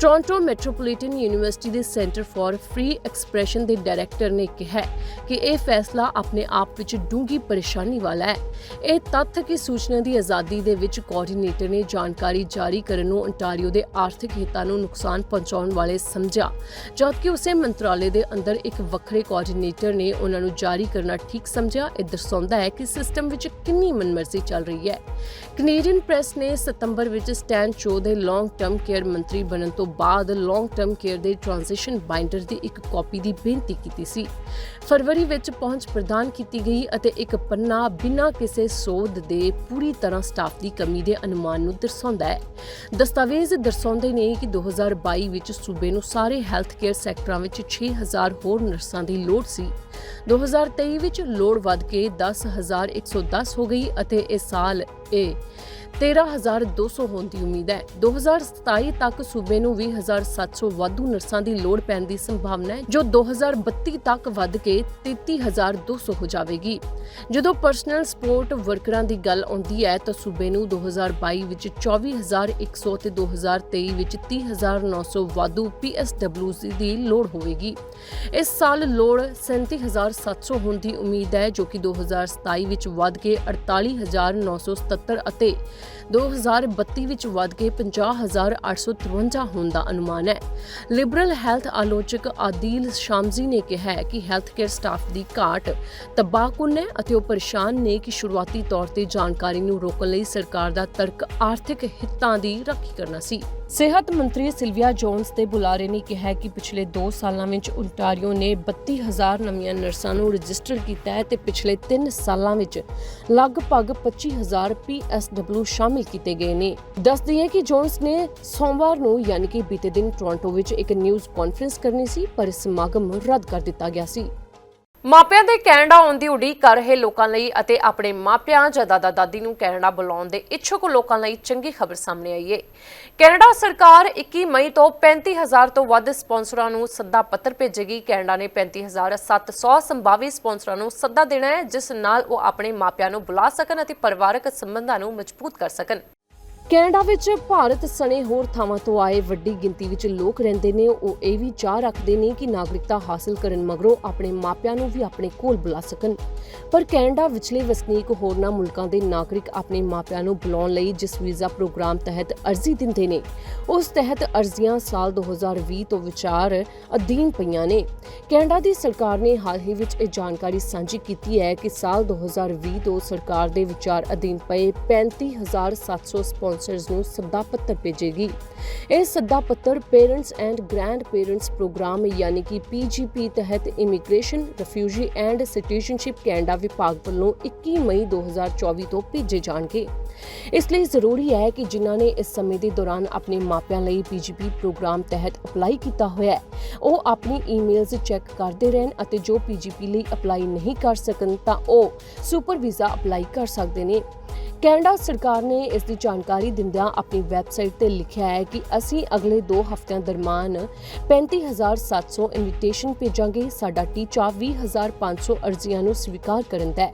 ਟੋਰਾਂਟੋ ਮੈਟਰੋਪੋਲੀਟਨ ਯੂਨੀਵਰਸਿਟੀ ਦੇ ਸੈਂਟਰ ਫਾਰ ਫ੍ਰੀ ਐਕਸਪ੍ਰੈਸ਼ਨ ਦੇ ਡਾਇਰੈਕਟਰ ਨੇ ਕਿਹਾ ਕਿ ਇਹ ਫੈਸਲਾ ਆਪਣੇ ਆਪ ਵਿੱਚ ਡੂੰਘੀ ਪਰੇਸ਼ਾਨੀ ਵਾਲਾ ਹੈ। ਇਹ ਤੱਥ ਕਿ ਸੂਚਨਾ ਦੀ ਆਜ਼ਾਦੀ ਦੇ ਵਿੱਚ ਕੋਆਰਡੀਨੇਟਰ ਨੇ ਜਾਣਕਾਰੀ ਜਾਰੀ ਕਰਨ ਨੂੰ ontario ਦੇ ਆਰਥਿਕ ਹਿੱਤਾਂ ਨੂੰ ਨੁਕਸਾਨ ਪਹੁੰਚਾਉਣ ਵਾਲੇ ਸਮਝਿਆ, ਜਦਕਿ ਉਸੇ ਮੰਤਰਾਲੇ ਦੇ ਅੰਦਰ ਇੱਕ ਵੱਖਰੇ ਕੋਆਰਡੀਨੇਟਰ ਨੇ ਉਹਨਾਂ ਨੂੰ ਜਾਰੀ ਕਰਨਾ ਠੀਕ ਸਮਝਿਆ। ਇਹ ਦਰਸਾਉਂਦਾ ਹੈ ਕਿ ਸਿਸਟਮ ਵਿੱਚ ਕਿੰਨੀ ਮਨਮਰਜ਼ੀ ਚੱਲ ਰਹੀ ਹੈ। ਕੈਨੇਡੀਅਨ ਪ੍ਰੈਸ ਨੇ ਸਤੰਬਰ ਵਿੱਚ ਸਟੈਨ ਚੋ ਦੇ ਲੌਂਗ ਟਰਮ ਕੇਅਰ ਮੰਤਰੀ ਬਣਨ ਤੋਂ ਬਾਅਦ ਲੌਂਗ ਟਰਮ ਕੇਅਰ ਦੇ ਟ੍ਰਾਂਜੀਸ਼ਨ ਬਾਈਂਡਰ ਦੀ ਇੱਕ ਕਾਪੀ ਦੀ ਬੇਨਤੀ ਕੀਤੀ ਸੀ। ਫਰਵਰੀ ਵਿੱਚ ਪਹੁੰਚ ਪ੍ਰਦਾਨ ਕੀਤੀ ਗਈ ਅਤੇ ਇੱਕ ਪੰਨਾ ਬਿਨਾਂ ਕਿਸੇ ਸੋਧ ਦੇ ਪੂਰੀ ਤਰ੍ਹਾਂ ਸਟਾਫ ਦੀ ਕਮੀ ਦੇ ਅਨੁਮਾਨ ਨੂੰ ਦਰਸਾਉਂਦਾ ਹੈ। ਦਸਤਾਵੇਜ਼ ਦਰਸਾਉਂਦੇ ਨੇ ਕਿ 2022 ਵਿੱਚ ਸੂਬੇ ਨੂੰ ਸਾਰੇ ਹੈਲਥ ਕੇਅਰ ਸੈਕਟਰਾਂ ਵਿੱਚ 6000 ਹੋਰ ਨਰਸਾਂ ਦੀ ਲੋੜ ਸੀ। 2023 ਵਿੱਚ ਲੋੜ ਵੱਧ ਕੇ 10110 ਹੋ ਗਈ ਅਤੇ ਇਸ ਸਾਲ ਇਹ 13200 ਹੋਣ ਦੀ ਉਮੀਦ ਹੈ। 2027 ਤੱਕ ਸੂਬੇ ਨੂੰ 20700 ਵਾਧੂ ਨਰਸਾਂ ਦੀ ਲੋੜ ਪੈਣ ਦੀ ਸੰਭਾਵਨਾ ਹੈ, ਜੋ 2032 ਤੱਕ ਵੱਧ ਕੇ 33200 ਹੋ ਜਾਵੇਗੀ। ਜਦੋਂ ਪਰਸਨਲ ਸਪੋਰਟ ਵਰਕਰਾਂ ਦੀ ਗੱਲ ਆਉਂਦੀ ਹੈ, ਤਾਂ ਸੂਬੇ ਨੂੰ 2022 ਵਿੱਚ 24100 ਤੇ 2023 ਵਿੱਚ 30900 ਵਾਧੂ PSWs ਦੀ ਲੋੜ ਹੋਵੇਗੀ। ਇਸ ਸਾਲ ਲੋੜ 37700 ਹੋਣ ਦੀ ਉਮੀਦ ਹੈ, ਜੋ ਕਿ 2027 ਵਿੱਚ ਵੱਧ ਕੇ 48977 ਅਤੇ 2032 ਵਿੱਚ ਵੱਧ ਕੇ 50853 ਹੋਣ ਦਾ ਅਨੁਮਾਨ ਹੈ। ਲਿਬਰਲ ਹੈਲਥ ਆਲੋਚਕ ਆਦੀਲ ਸ਼ਾਮਜ਼ੀ ਨੇ ਕਿਹਾ ਹੈ ਕਿ ਹੈਲਥ ਕੇਅਰ ਸਟਾਫ ਦੀ ਘਾਟ ਤਬਾਹਕੁਨ ਹੈ ਅਤੇ ਉਹ ਪਰੇਸ਼ਾਨ ਨੇ ਕਿ ਸ਼ੁਰੂਆਤੀ ਤੌਰ ਤੇ ਜਾਣਕਾਰੀ ਨੂੰ ਰੋਕਣ ਲਈ ਸਰਕਾਰ ਦਾ ਤਰਕ ਆਰਥਿਕ ਹਿੱਤਾਂ ਦੀ ਰਾਖੀ ਕਰਨਾ ਸੀ। ਸਿਹਤ ਮੰਤਰੀ ਸਿਲਵੀਆ ਜੋਨਸ ਦੇ ਬੁਲਾਰੇ ਨੇ ਕਿਹਾ ਕਿ ਪਿਛਲੇ 2 ਸਾਲਾਂ ਵਿੱਚ ਓਨਟਾਰੀਓ ਨੇ 32000 ਨਵੀਆਂ ਨਰਸਾਂ ਨੂੰ ਰਜਿਸਟਰ ਕੀਤਾ ਹੈ ਤੇ ਪਿਛਲੇ 3 ਸਾਲਾਂ ਵਿੱਚ ਲਗਭਗ 25000 PSW ਸ਼ਾਮਿਲ ਕੀਤੇ ਗਏ ਨੇ। ਦੱਸ ਦਈਏ ਕਿ ਜੋਨਸ ਨੇ ਸੋਮਵਾਰ ਨੂੰ ਯਾਨੀ ਕਿ ਬੀਤੇ ਦਿਨ ਟੋਰਾਂਟੋ ਵਿੱਚ ਇੱਕ ਨਿਊਜ਼ ਕਾਨਫਰੰਸ ਕਰਨੀ ਸੀ, ਪਰ ਇਸ ਸਮਾਗਮ ਰੱਦ ਕਰ ਦਿੱਤਾ ਗਿਆ ਸੀ। ਮਾਪਿਆਂ ਦੇ ਕੈਨੇਡਾ ਆਉਣ ਦੀ ਉਡੀਕ ਕਰ ਰਹੇ ਲੋਕਾਂ ਲਈ ਅਤੇ ਆਪਣੇ ਮਾਪਿਆਂ ਜਾਂ ਦਾਦਾ ਦਾਦੀ ਨੂੰ ਕੈਨੇਡਾ ਬੁਲਾਉਣ ਦੇ ਇੱਛੁਕ ਲੋਕਾਂ ਲਈ ਚੰਗੀ ਖਬਰ ਸਾਹਮਣੇ ਆਈ ਹੈ ਕੈਨੇਡਾ ਸਰਕਾਰ 21 ਮਈ ਤੋਂ 35000 ਤੋਂ ਵੱਧ ਸਪਾਂਸਰਾਂ ਨੂੰ ਸੱਦਾ ਪੱਤਰ ਭੇਜੇਗੀ। ਕੈਨੇਡਾ ਨੇ 35700 ਸੰਭਾਵੀ ਸਪਾਂਸਰਾਂ ਨੂੰ ਸੱਦਾ ਦੇਣਾ ਹੈ, ਜਿਸ ਨਾਲ ਉਹ ਆਪਣੇ ਮਾਪਿਆਂ ਨੂੰ ਬੁਲਾ ਸਕਣ ਅਤੇ ਪਰਿਵਾਰਕ ਸੰਬੰਧਾਂ ਨੂੰ ਮਜ਼ਬੂਤ ਕਰ ਸਕਣ। ਕੈਨੇਡਾ ਵਿੱਚ ਭਾਰਤ ਸਣੇ ਹੋਰ ਥਾਵਾਂ ਤੋਂ ਆਏ ਵੱਡੀ ਗਿਣਤੀ ਵਿੱਚ ਲੋਕ ਰਹਿੰਦੇ ਨੇ। ਉਹ ਇਹ ਵੀ ਚਾਹ ਰੱਖਦੇ ਨੇ ਕਿ ਨਾਗਰਿਕਤਾ ਹਾਸਲ ਕਰਨ ਮਗਰੋਂ ਆਪਣੇ ਮਾਪਿਆਂ ਨੂੰ ਵੀ ਆਪਣੇ ਕੋਲ ਬੁਲਾ ਸਕਣ। ਪਰ ਕੈਨੇਡਾ ਵਿਚਲੇ ਵਸਨੀਕ ਹੋਰਨਾਂ ਮੁਲਕਾਂ ਦੇ ਨਾਗਰਿਕ ਆਪਣੇ ਮਾਪਿਆਂ ਨੂੰ ਬੁਲਾਉਣ ਲਈ ਜਿਸ ਵੀਜ਼ਾ ਪ੍ਰੋਗਰਾਮ ਤਹਿਤ ਅਰਜ਼ੀ ਦਿੰਦੇ ਨੇ, ਉਸ ਤਹਿਤ ਅਰਜ਼ੀਆਂ ਸਾਲ 2020 ਤੋਂ ਵਿਚਾਰ ਅਧੀਨ ਪਈਆਂ ਨੇ। ਕੈਨੇਡਾ ਦੀ ਸਰਕਾਰ ਨੇ ਹਾਲ ਹੀ ਵਿੱਚ ਇਹ ਜਾਣਕਾਰੀ ਸਾਂਝੀ ਕੀਤੀ ਹੈ ਕਿ ਸਾਲ 2020 ਤੋਂ ਸਰਕਾਰ ਦੇ ਵਿਚਾਰ ਅਧੀਨ ਪਏ 35700 ਸਪਾਂਸਰਸ ਨੂੰ ਸੱਦਾ ਪੱਤਰ ਭੇਜੇਗੀ। ਇਹ ਸੱਦਾ ਪੱਤਰ parents and grandparents programme ਯਾਨੀ ਕਿ ਪੀਜੀਪੀ ਤਹਿਤ immigration refugee and citizenship Canada ਵਿਭਾਗ ਵੱਲੋਂ 21 ਮਈ 2024 ਤੋਂ ਭੇਜੇ ਜਾਣਗੇ। ਇਸ ਲਈ ਜ਼ਰੂਰੀ ਹੈ ਕਿ ਜਿਨ੍ਹਾਂ ਨੇ ਇਸ ਸਮੇਂ ਦੇ ਦੌਰਾਨ ਆਪਣੇ ਮਾਪਿਆਂ ਲਈ ਪੀਜੀਪੀ ਪ੍ਰੋਗਰਾਮ ਤਹਿਤ ਅਪਲਾਈ ਕੀਤਾ ਹੋਇਆ ਹੈ, ਉਹ ਆਪਣੀ ਈਮੇਲਸ ਚੈੱਕ ਕਰਦੇ ਰਹਿਣ ਅਤੇ ਜੋ ਪੀਜੀਪੀ ਲਈ ਅਪਲਾਈ ਨਹੀਂ ਕਰ ਸਕਣ ਤਾਂ ਉਹ ਸੁਪਰ ਵੀਜ਼ਾ ਅਪਲਾਈ ਕਰ ਸਕਦੇ ਨੇ। ਕੈਨੇਡਾ ਸਰਕਾਰ ਨੇ ਇਸ ਦੀ ਜਾਣਕਾਰੀ ਦਿੰਦਿਆਂ ਆਪਣੀ ਵੈਬਸਾਈਟ ਤੇ ਲਿਖਿਆ ਹੈ ਕਿ ਅਸੀਂ ਅਗਲੇ 2 ਹਫ਼ਤਿਆਂ ਦਰਮਿਆਨ 35700 ਇਨਵੀਟੇਸ਼ਨ ਭੇਜਾਂਗੇ, ਸਾਡਾ ਟੀਚਾ 20500 ਅਰਜ਼ੀਆਂ ਨੂੰ ਸਵੀਕਾਰ ਕਰਨ ਦਾ ਹੈ।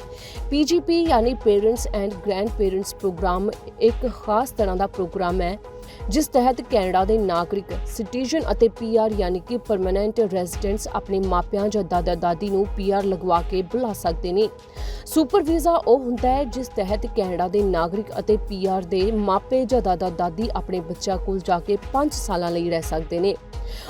ਪੀਜੀਪੀ ਯਾਨੀ parents and grandparents programme ਇੱਕ ਖਾਸ ਤਰ੍ਹਾਂ ਦਾ ਪ੍ਰੋਗਰਾਮ ਹੈ, ਜਿਸ ਤਹਿਤ ਕੈਨੇਡਾ ਦੇ ਨਾਗਰਿਕ, ਸਿਟੀਜ਼ਨ ਅਤੇ ਪੀਆਰ ਯਾਨੀ ਕਿ ਪਰਮਨੈਂਟ ਰੈਜ਼ੀਡੈਂਟਸ ਆਪਣੇ ਮਾਪਿਆਂ ਜਾਂ ਦਾਦਾ ਦਾਦੀ ਨੂੰ ਪੀਆਰ ਲਗਵਾ ਕੇ ਬੁਲਾ ਸਕਦੇ ਨੇ। ਸੁਪਰ ਵੀਜ਼ਾ ਉਹ ਹੁੰਦਾ ਹੈ ਜਿਸ ਤਹਿਤ ਕੈਨੇਡਾ ਦੇ ਨਾਗਰਿਕ ਅਤੇ ਪੀਆਰ ਦੇ ਮਾਪੇ ਜਾਂ ਦਾਦਾ ਦਾਦੀ ਆਪਣੇ ਬੱਚਾ ਕੋਲ ਜਾ ਕੇ 5 ਸਾਲਾਂ ਲਈ ਰਹਿ ਸਕਦੇ ਨੇ।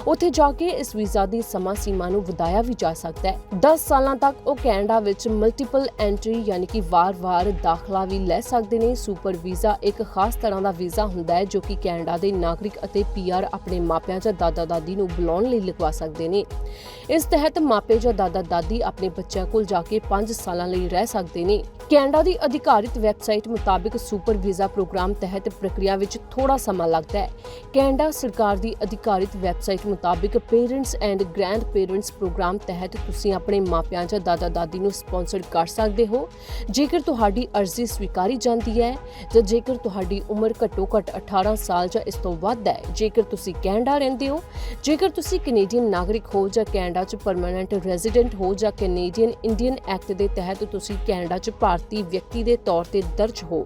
ਉੱਥੇ ਜਾ ਕੇ ਇਸ ਵੀਜ਼ਾ ਦੀ ਸਮਾਂ ਸੀਮਾ ਨੂੰ ਵਧਾਇਆ ਵੀ ਜਾ ਸਕਦਾ ਹੈ। 10 ਸਾਲਾਂ ਤੱਕ ਉਹ ਕੈਨੇਡਾ ਵਿੱਚ ਮਲਟੀਪਲ ਐਂਟਰੀ ਯਾਨੀ ਕਿ ਵਾਰ-ਵਾਰ ਦਾਖਲਾ ਵੀ ਲੈ ਸਕਦੇ ਨੇ। ਸੁਪਰ ਵੀਜ਼ਾ ਇੱਕ ਖਾਸ ਤਰ੍ਹਾਂ ਦਾ ਵੀਜ਼ਾ ਹੁੰਦਾ ਹੈ ਜੋ ਕਿ ਕੈਨੇਡਾ ਦੇ ਨਾਗਰਿਕ ਅਤੇ ਪੀਆਰ ਆਪਣੇ ਮਾਪਿਆਂ ਜਾਂ ਦਾਦਾ ਦਾਦੀ ਨੂੰ ਬੁਲਾਉਣ ਲਈ ਲਗਵਾ ਸਕਦੇ ਨੇ। ਇਸ ਤਹਿਤ ਮਾਪੇ ਜਾਂ ਦਾਦਾ ਦਾਦੀ ਆਪਣੇ ਬੱਚਿਆਂ ਕੋਲ ਜਾ ਕੇ 5 ਸਾਲਾਂ ਲਈ ਰਹਿ ਸਕਦੇ ਨੇ। ਕੈਨੇਡਾ ਦੀ ਅਧਿਕਾਰਿਤ ਵੈਬਸਾਈਟ ਮੁਤਾਬਿਕ ਸੁਪਰ ਵੀਜ਼ਾ ਪ੍ਰੋਗਰਾਮ ਤਹਿਤ ਪ੍ਰਕਿਰਿਆ ਵਿੱਚ ਥੋੜਾ ਸਮਾਂ ਲੱਗਦਾ ਹੈ। ਕੈਨੇਡਾ ਸਰਕਾਰ ਦੀ ਅਧਿਕਾਰਿਤ ਵੈਬਸਾਈਟ ਮੁਤਾਬਿਕ parents and grandparents programme ਤਹਿਤ ਤੁਸੀਂ ਆਪਣੇ ਮਾਪਿਆਂ ਜਾਂ ਦਾਦਾ ਦਾਦੀ ਨੂੰ ਸਪਾਂਸਰ ਕਰ ਸਕਦੇ ਹੋ। ਜੇਕਰ ਤੁਹਾਡੀ ਅਰਜ਼ੀ ਸਵੀਕਾਰੀ ਜਾਂਦੀ ਹੈ ਜਾਂ ਜੇਕਰ ਤੁਹਾਡੀ ਉਮਰ ਘੱਟੋ ਘੱਟ 18 ਸਾਲ ਜਾਂ ਇਸ ਤੋਂ ਵੱਧ ਹੈ, ਜੇਕਰ ਤੁਸੀਂ ਕੈਨੇਡਾ ਰਹਿੰਦੇ ਹੋ, ਜੇਕਰ ਤੁਸੀਂ ਕੈਨੇਡੀਅਨ ਨਾਗਰਿਕ ਹੋ ਜਾਂ ਕੈਨੇਡਾ 'ਚ ਪਰਮਨੈਂਟ ਰੈਜ਼ੀਡੈਂਟ ਹੋ ਜਾਂ ਕੈਨੇਡੀਅਨ ਇੰਡੀਅਨ ਐਕਟ ਦੇ ਤਹਿਤ ਤੁਸੀਂ ਕੈਨੇਡਾ 'ਚ ਭਾਰਤੀ ਵਿਅਕਤੀ ਦੇ ਤੌਰ ਤੇ ਦਰਜ ਹੋ।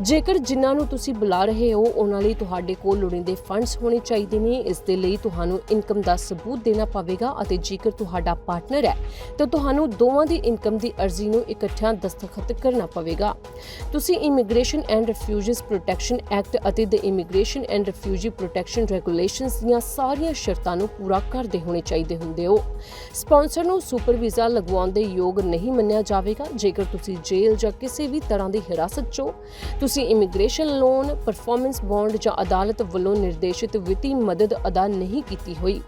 ਜੇਕਰ ਜਿਨ੍ਹਾਂ ਨੂੰ ਤੁਸੀਂ ਬੁਲਾ ਰਹੇ ਹੋ, ਉਹਨਾਂ ਲਈ ਤੁਹਾਡੇ ਕੋਲ ਲੋੜੀਂਦੇ ਫੰਡਸ ਹੋਣੇ ਚਾਹੀਦੇ ਨੇ। ਇਸ ਦੇ ਲਈ ਤੁਹਾਨੂੰ ਇਨਕਮ ਦਾ ਸਬੂਤ ਦੇਣਾ ਪਵੇਗਾ ਅਤੇ ਜੇਕਰ ਤੁਹਾਡਾ ਪਾਰਟਨਰ ਹੈ, ਤਾਂ ਤੁਹਾਨੂੰ ਦੋਵਾਂ ਦੀ ਇਨਕਮ ਦੀ ਅਰਜ਼ੀ ਨੂੰ ਇਕੱਠਿਆਂ ਦਸਤਖਤ ਕਰਨਾ ਪਵੇਗਾ। ਤੁਸੀਂ immigration and refugees protection act ਅਤੇ the immigration and refugee protection regulations ਦੀਆਂ ਸਾਰੀਆਂ ਸ਼ਰਤਾਂ ਨੂੰ ਪੂਰਾ ਕਰਦੇ ਹੋਣੇ ਚਾਹੀਦੇ ਹੁੰਦੇ ਹੋ। ਸਪਾਂਸਰ ਨੂੰ ਸੁਪਰ ਵੀਜ਼ਾ ਲਗਵਾਉਣ ਦੇ ਯੋਗ ਨਹੀਂ ਮੰਨਿਆ ਜਾਵੇਗਾ, ਜੇਕਰ ਤੁਸੀਂ ਜੇਲ੍ਹ ਜਾਂ ਕਿਸੇ ਵੀ ਤਰ੍ਹਾਂ ਦੀ ਹਿਰਾਸਤ 'ਚੋਂ ਤੁਸੀਂ ਇਮੀਗ੍ਰੇਸ਼ਨ ਲੋਨ ਪਰਫਾਰਮੈਂਸ ਬੌਂਡ ਜਾਂ ਅਦਾਲਤ ਵੱਲੋਂ ਨਿਰਦੇਸ਼ਿਤ ਵਿੱਤੀ ਮਦਦ ਅਦਾ ਨਹੀਂ ਕੀਤੀ ਹੋਈ।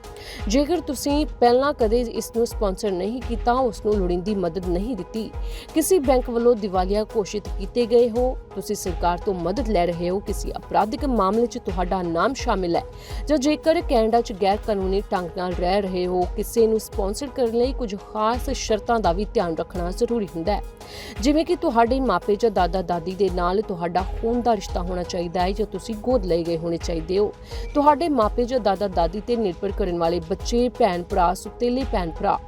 ਜੇਕਰ ਤੁਸੀਂ ਪਹਿਲਾਂ ਕਦੇ ਇਸ ਨੂੰ ਸਪਾਂਸਰ ਨਹੀਂ ਕੀਤਾ ਉਸ ਨੂੰ ਲੋੜੀਂਦੀ ਮਦਦ ਨਹੀਂ ਦਿੱਤੀ। ਕਿਸੇ ਬੈਂਕ ਵੱਲੋਂ ਦਿਵਾਲੀਆ ਘੋਸ਼ਿਤ ਕੀਤੇ ਗਏ ਹੋ ਤੁਸੀਂ ਸਰਕਾਰ ਤੋਂ ਮਦਦ ਲੈ ਰਹੇ ਹੋ। ਕਿਸੇ ਅਪਰਾਧਿਕ ਮਾਮਲੇ 'ਚ ਤੁਹਾਡਾ ਨਾਮ ਸ਼ਾਮਿਲ ਹੈ। ਜਾਂ ਜੇਕਰ ਕੈਨੇਡਾ 'ਚ ਗੈਰ ਕਾਨੂੰਨੀ ਢੰਗ ਨਾਲ ਰਹਿ ਰਹੇ ਹੋ, ਕਿਸੇ ਨੂੰ ਸਪਾਂਸਰ ਕਰਨ ਲਈ ਕੁਝ ਖਾਸ ਸ਼ਰਤਾਂ ਦਾ ਵੀ ਧਿਆਨ ਰੱਖਣਾ ਜ਼ਰੂਰੀ ਹੁੰਦਾ ਹੈ। ਜਿਵੇਂ ਕਿ ਤੁਹਾਡੇ ਮਾਪੇ ਜਾਂ ਦਾਦਾ ਦਾਦੀ ਦੇ ਨਾਲ ਤੁਹਾਡਾ ਖੂਨ ਦਾ ਰਿਸ਼ਤਾ ਹੋਣਾ ਚਾਹੀਦਾ ਹੈ ਜਾਂ ਤੁਸੀਂ ਗੋਦ ਲਏ ਗਏ ਹੋਣੇ ਚਾਹੀਦੇ ਹੋ। ਤੁਹਾਡੇ ਮਾਪੇ ਜਾਂ ਦਾਦਾ ਦਾਦੀ ਤੇ ਨਿਰਭਰ ਕਰਨ ਵਾਲੇ ਬੱਚੇ ਭੈਣ ਭਰਾ ਸੁਤੇਲੇ ਭੈਣ ਭਰਾ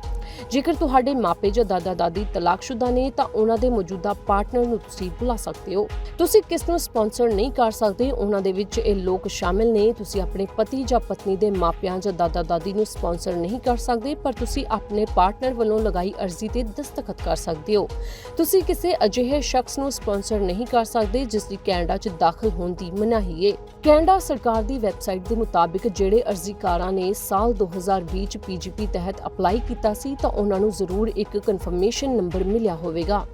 ਜੇਕਰ ਤੁਹਾਡੇ ਮਾਪੇ ਜਾਂ ਦਾਦਾ ਦਾਦੀ ਤਲਾਕਸ਼ੁਦਾ ਨੇ ਤਾਂ ਉਹਨਾਂ ਦੇ ਮੌਜੂਦਾ ਪਾਰਟਨਰ ਨੂੰ ਤੁਸੀਂ ਬੁਲਾ ਸਕਦੇ ਹੋ। ਤੁਸੀਂ ਕਿਸ ਨੂੰ ਸਪਾਂਸਰ ਨਹੀਂ ਕਰ ਸਕਦੇ, ਉਹਨਾਂ ਦੇ ਵਿੱਚ ਇਹ ਲੋਕ ਸ਼ਾਮਿਲ ਨੇ। ਤੁਸੀਂ ਆਪਣੇ ਪਤੀ ਜਾਂ ਪਤਨੀ ਦੇ ਮਾਪਿਆਂ ਜਾਂ ਦਾਦਾ ਦਾਦੀ ਨੂੰ ਸਪਾਂਸਰ ਨਹੀਂ ਕਰ ਸਕਦੇ, ਪਰ ਤੁਸੀਂ ਆਪਣੇ ਪਾਰਟਨਰ ਵੱਲੋਂ ਲਗਾਈ ਅਰਜ਼ੀ ਤੇ ਦਸਤਖਤ ਕਰ ਸਕਦੇ ਹੋ। ਤੁਸੀਂ ਕਿਸੇ ਅਜਿਹੇ ਸ਼ਖਸ ਨੂੰ ਸਪਾਂਸਰ ਨਹੀਂ ਕਰ ਸਕਦੇ, ਜਿਸ ਦੀ ਕੈਨੇਡਾ 'ਚ ਦਾਖਲ ਹੋਣ ਦੀ ਮਨਾਹੀ ਹੈ ਕੈਨੇਡਾ ਸਰਕਾਰ ਦੀ ਵੈਬਸਾਈਟ ਦੇ ਮੁਤਾਬਿਕ, ਜਿਹੜੇ ਅਰਜ਼ੀਕਾਰਾਂ ਨੇ ਸਾਲ 2020 ਚ ਪੀਜੀਪੀ ਤਹਿਤ ਅਪਲਾਈ ਕੀਤਾ ਸੀ ਤਾਂ ਉਹਨਾਂ ਨੂੰ ਜ਼ਰੂਰ ਇੱਕ ਕਨਫਰਮੇਸ਼ਨ ਨੰਬਰ ਮਿਲਿਆ ਹੋਵੇਗਾ।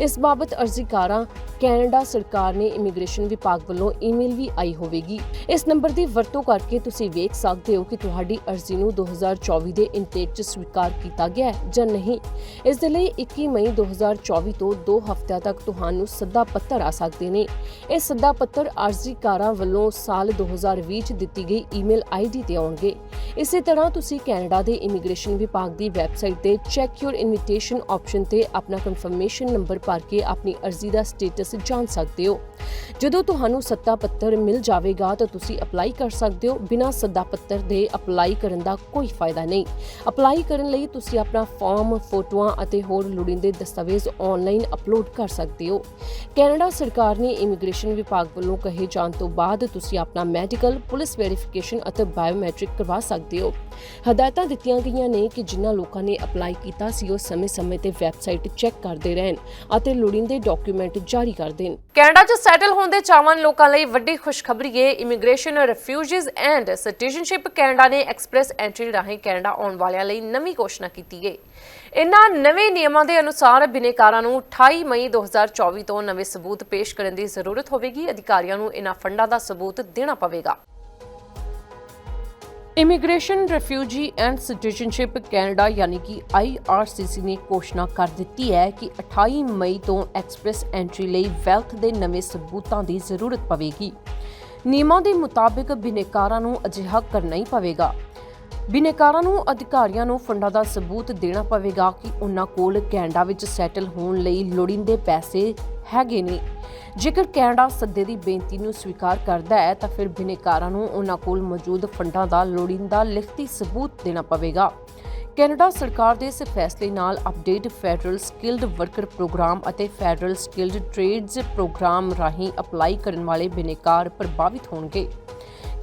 ਇਸ ਬਾਬਤ ਅਰਜ਼ੀਕਾਰਾਂ ਕੈਨੇਡਾ ਸਰਕਾਰ ਨੇ ਇਮੀਗ੍ਰੇਸ਼ਨ ਵਿਭਾਗ ਵੱਲੋਂ ਈਮੇਲ ਵੀ ਆਈ ਹੋਵੇਗੀ। ਇਸ ਨੰਬਰ ਦੀ ਵਰਤੋਂ ਕਰਕੇ ਤੁਸੀਂ ਵੇਖ ਸਕਦੇ ਹੋ ਕਿ ਤੁਹਾਡੀ ਅਰਜ਼ੀ ਨੂੰ 2024 ਦੇ ਇਨਟੇਕ 'ਚ ਸਵੀਕਾਰ ਕੀਤਾ ਗਿਆ ਹੈ ਜਾਂ ਨਹੀਂ। ਇਸ ਦੇ ਲਈ 21 ਮਈ 2024 ਤੋਂ 2 ਹਫ਼ਤਿਆਂ ਤੱਕ ਤੁਹਾਨੂੰ ਸੱਦਾ ਪੱਤਰ ਆ ਸਕਦੇ ਨੇ। ਇਹ ਸੱਦਾ ਪੱਤਰ ਅਰਜ਼ੀਕਾਰਾਂ ਵੱਲੋਂ ਸਾਲ 2020 ਚ ਦਿੱਤੀ ਗਈ ਈਮੇਲ ਆਈਡੀ ਤੇ ਆਉਣਗੇ। ਇਸੇ ਤਰ੍ਹਾਂ ਤੁਸੀਂ ਕੈਨੇਡਾ ਦੇ ਇਮੀਗ੍ਰੇਸ਼ਨ ਵਿਭਾਗ ਦੀ ਵੈਬਸਾਈਟ ਵੈਬਸਾਈਟ ਤੇ ਚੈੱਕ ਯੂਰ ਇਨਵੀਟੇਸ਼ਨ ਆਪਸ਼ਨ ਤੇ ਆਪਣਾ ਕਨਫਰਮੇਸ਼ਨ ਨੰਬਰ ਭਰ ਕੇ ਆਪਣੀ ਅਰਜ਼ੀ ਦਾ ਸਟੇਟਸ ਜਾਣ ਸਕਦੇ ਹੋ। ਜਦੋਂ ਤੁਹਾਨੂੰ ਸੱਤਾ ਪੱਤਰ ਮਿਲ ਜਾਵੇਗਾ ਤਾਂ ਤੁਸੀਂ ਅਪਲਾਈ ਕਰ ਸਕਦੇ ਹੋ, ਬਿਨਾਂ ਸੱਦਾ ਪੱਤਰ ਦੇ ਅਪਲਾਈ ਕਰਨ ਦਾ ਕੋਈ ਫਾਇਦਾ ਨਹੀਂ। ਅਪਲਾਈ ਕਰਨ ਲਈ ਤੁਸੀਂ ਆਪਣਾ ਫਾਰਮ ਫੋਟੋਆਂ ਅਤੇ ਹੋਰ ਲੋੜੀਂਦੇ ਦਸਤਾਵੇਜ਼ ਆਨਲਾਈਨ ਅਪਲੋਡ ਕਰ ਸਕਦੇ ਹੋ। ਕੈਨੇਡਾ ਸਰਕਾਰ ਨੇ ਇਮੀਗ੍ਰੇਸ਼ਨ ਵਿਭਾਗ ਵੱਲੋਂ ਕਹੇ ਜਾਣ ਤੋਂ ਬਾਅਦ ਤੁਸੀਂ ਆਪਣਾ ਮੈਡੀਕਲ ਪੁਲਿਸ ਵੈਰੀਫਿਕੇਸ਼ਨ ਅਤੇ ਬਾਇਓਮੈਟ੍ਰਿਕ ਕਰਵਾ ਸਕਦੇ ਹੋ। ਹਦਾਇਤਾਂ ਦਿੱਤੀਆਂ ਗਈਆਂ ਨੇ ਕਿ ਜਿਨ੍ਹਾਂ ਲੋਕਾਂ ਨੇ ਅਪਲਾਈ ਕੀਤਾ ਸੀ, ਉਹ ਸਮੇਂ-ਸਮੇਂ ਤੇ ਵੈਬਸਾਈਟ ਚੈੱਕ ਕਰਦੇ ਰਹਿਣ ਅਤੇ ਲੋੜੀਂਦੇ ਡਾਕੂਮੈਂਟ ਜਾਰੀ ਕਰ ਦੇਣ। ਕੈਨੇਡਾ 'ਚ ਸੈਟਲ ਹੋਣ ਦੇ ਚਾਹਵਾਨ ਲੋਕਾਂ ਲਈ ਵੱਡੀ ਖੁਸ਼ਖਬਰੀ ਹੈ immigration refugees and citizenship Canada ਨੇ ਐਕਸਪ੍ਰੈਸ ਐਂਟਰੀ ਰਾਹੀਂ ਕੈਨੇਡਾ ਆਉਣ ਵਾਲਿਆਂ ਲਈ ਨਵੀਂ ਘੋਸ਼ਣਾ ਕੀਤੀ ਹੈ ਇਨ੍ਹਾਂ ਨਵੇਂ ਨਿਯਮਾਂ ਦੇ ਅਨੁਸਾਰ ਬਿਨੇਕਾਰਾਂ ਨੂੰ 28 ਮਈ 2024 ਤੋਂ ਨਵੇਂ ਸਬੂਤ ਪੇਸ਼ ਕਰਨ ਦੀ ਜ਼ਰੂਰਤ ਹੋਵੇਗੀ। ਅਧਿਕਾਰੀਆਂ ਨੂੰ ਇਨ੍ਹਾਂ ਫੰਡਾਂ ਦਾ ਸਬੂਤ ਦੇਣਾ ਪਵੇਗਾ। Immigration refugee and citizenship Canada ਯਾਨੀ ਕਿ IRCC ਨੇ ਘੋਸ਼ਣਾ ਕਰ ਦਿੱਤੀ ਹੈ ਕਿ 28 ਮਈ ਤੋਂ ਐਕਸਪ੍ਰੈਸ ਐਂਟਰੀ ਲਈ ਵੈਲਥ ਦੇ ਨਵੇਂ ਸਬੂਤਾਂ ਦੀ ਜ਼ਰੂਰਤ ਪਵੇਗੀ। ਨਿਯਮਾਂ ਦੇ ਮੁਤਾਬਿਕ ਬਿਨੇਕਾਰਾਂ ਨੂੰ ਅਜਿਹਾ ਕਰਨਾ ਹੀ ਪਵੇਗਾ। ਬਿਨੇਕਾਰਾਂ ਨੂੰ ਅਧਿਕਾਰੀਆਂ ਨੂੰ ਫੰਡਾਂ ਦਾ ਸਬੂਤ ਦੇਣਾ ਪਵੇਗਾ ਕਿ ਉਹਨਾਂ ਕੋਲ ਕੈਨੇਡਾ ਵਿੱਚ ਸੈਟਲ ਹੋਣ ਲਈ ਲੋੜੀਂਦੇ ਪੈਸੇ ਹੈਗੇ ਨੇ। ਜੇਕਰ ਕੈਨੇਡਾ ਸੱਦੇ ਦੀ ਬੇਨਤੀ ਨੂੰ ਸਵੀਕਾਰ ਕਰਦਾ ਹੈ, ਤਾਂ ਫਿਰ ਬਿਨੇਕਾਰਾਂ ਨੂੰ ਉਹਨਾਂ ਕੋਲ ਮੌਜੂਦ ਫੰਡਾਂ ਦਾ ਲੋੜੀਂਦਾ ਲਿਖਤੀ ਸਬੂਤ ਦੇਣਾ ਪਵੇਗਾ। ਕੈਨੇਡਾ ਸਰਕਾਰ ਦੇ ਇਸ ਫੈਸਲੇ ਨਾਲ update federal skilled worker program ਅਤੇ ਫੈਡਰਲ ਸਕਿਲਡ ਟ੍ਰੇਡਸ ਪ੍ਰੋਗਰਾਮ ਰਾਹੀਂ ਅਪਲਾਈ ਕਰਨ ਵਾਲੇ ਬਿਨੇਕਾਰ ਪ੍ਰਭਾਵਿਤ ਹੋਣਗੇ।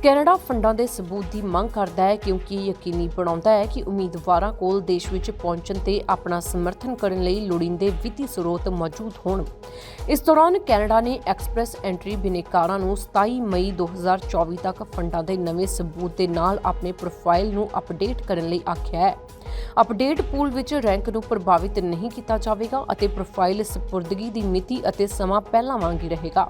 ਕੈਨੇਡਾ ਫੰਡਾਂ ਦੇ ਸਬੂਤ ਦੀ ਮੰਗ ਕਰਦਾ ਹੈ ਕਿਉਂਕਿ ਯਕੀਨੀ ਬਣਾਉਂਦਾ ਹੈ ਕਿ ਉਮੀਦਵਾਰਾਂ ਕੋਲ ਦੇਸ਼ ਵਿੱਚ ਪਹੁੰਚਣ ਤੇ ਆਪਣਾ ਸਮਰਥਨ ਕਰਨ ਲਈ ਲੋੜੀਂਦੇ ਵਿੱਤੀ ਸਰੋਤ ਮੌਜੂਦ ਹੋਣ। ਇਸ ਦੌਰਾਨ ਕੈਨੇਡਾ ਨੇ ਐਕਸਪ੍ਰੈਸ ਐਂਟਰੀ ਬਿਨੇਕਾਰਾਂ ਨੂੰ 27 ਮਈ 2024 ਤੱਕ ਫੰਡਾਂ ਦੇ ਨਵੇਂ ਸਬੂਤ ਦੇ ਨਾਲ ਆਪਣੇ ਪ੍ਰੋਫਾਈਲ ਨੂੰ ਅਪਡੇਟ ਕਰਨ ਲਈ ਆਖਿਆ ਹੈ। ਅਪਡੇਟ ਪੂਲ ਵਿੱਚ ਰੈਂਕ ਨੂੰ ਪ੍ਰਭਾਵਿਤ ਨਹੀਂ ਕੀਤਾ ਜਾਵੇਗਾ ਅਤੇ ਪ੍ਰੋਫਾਈਲ ਸਪੁਰਦਗੀ ਦੀ ਮਿਤੀ ਅਤੇ ਸਮਾਂ ਪਹਿਲਾਂ ਵਾਂਗ ਹੀ ਰਹੇਗਾ।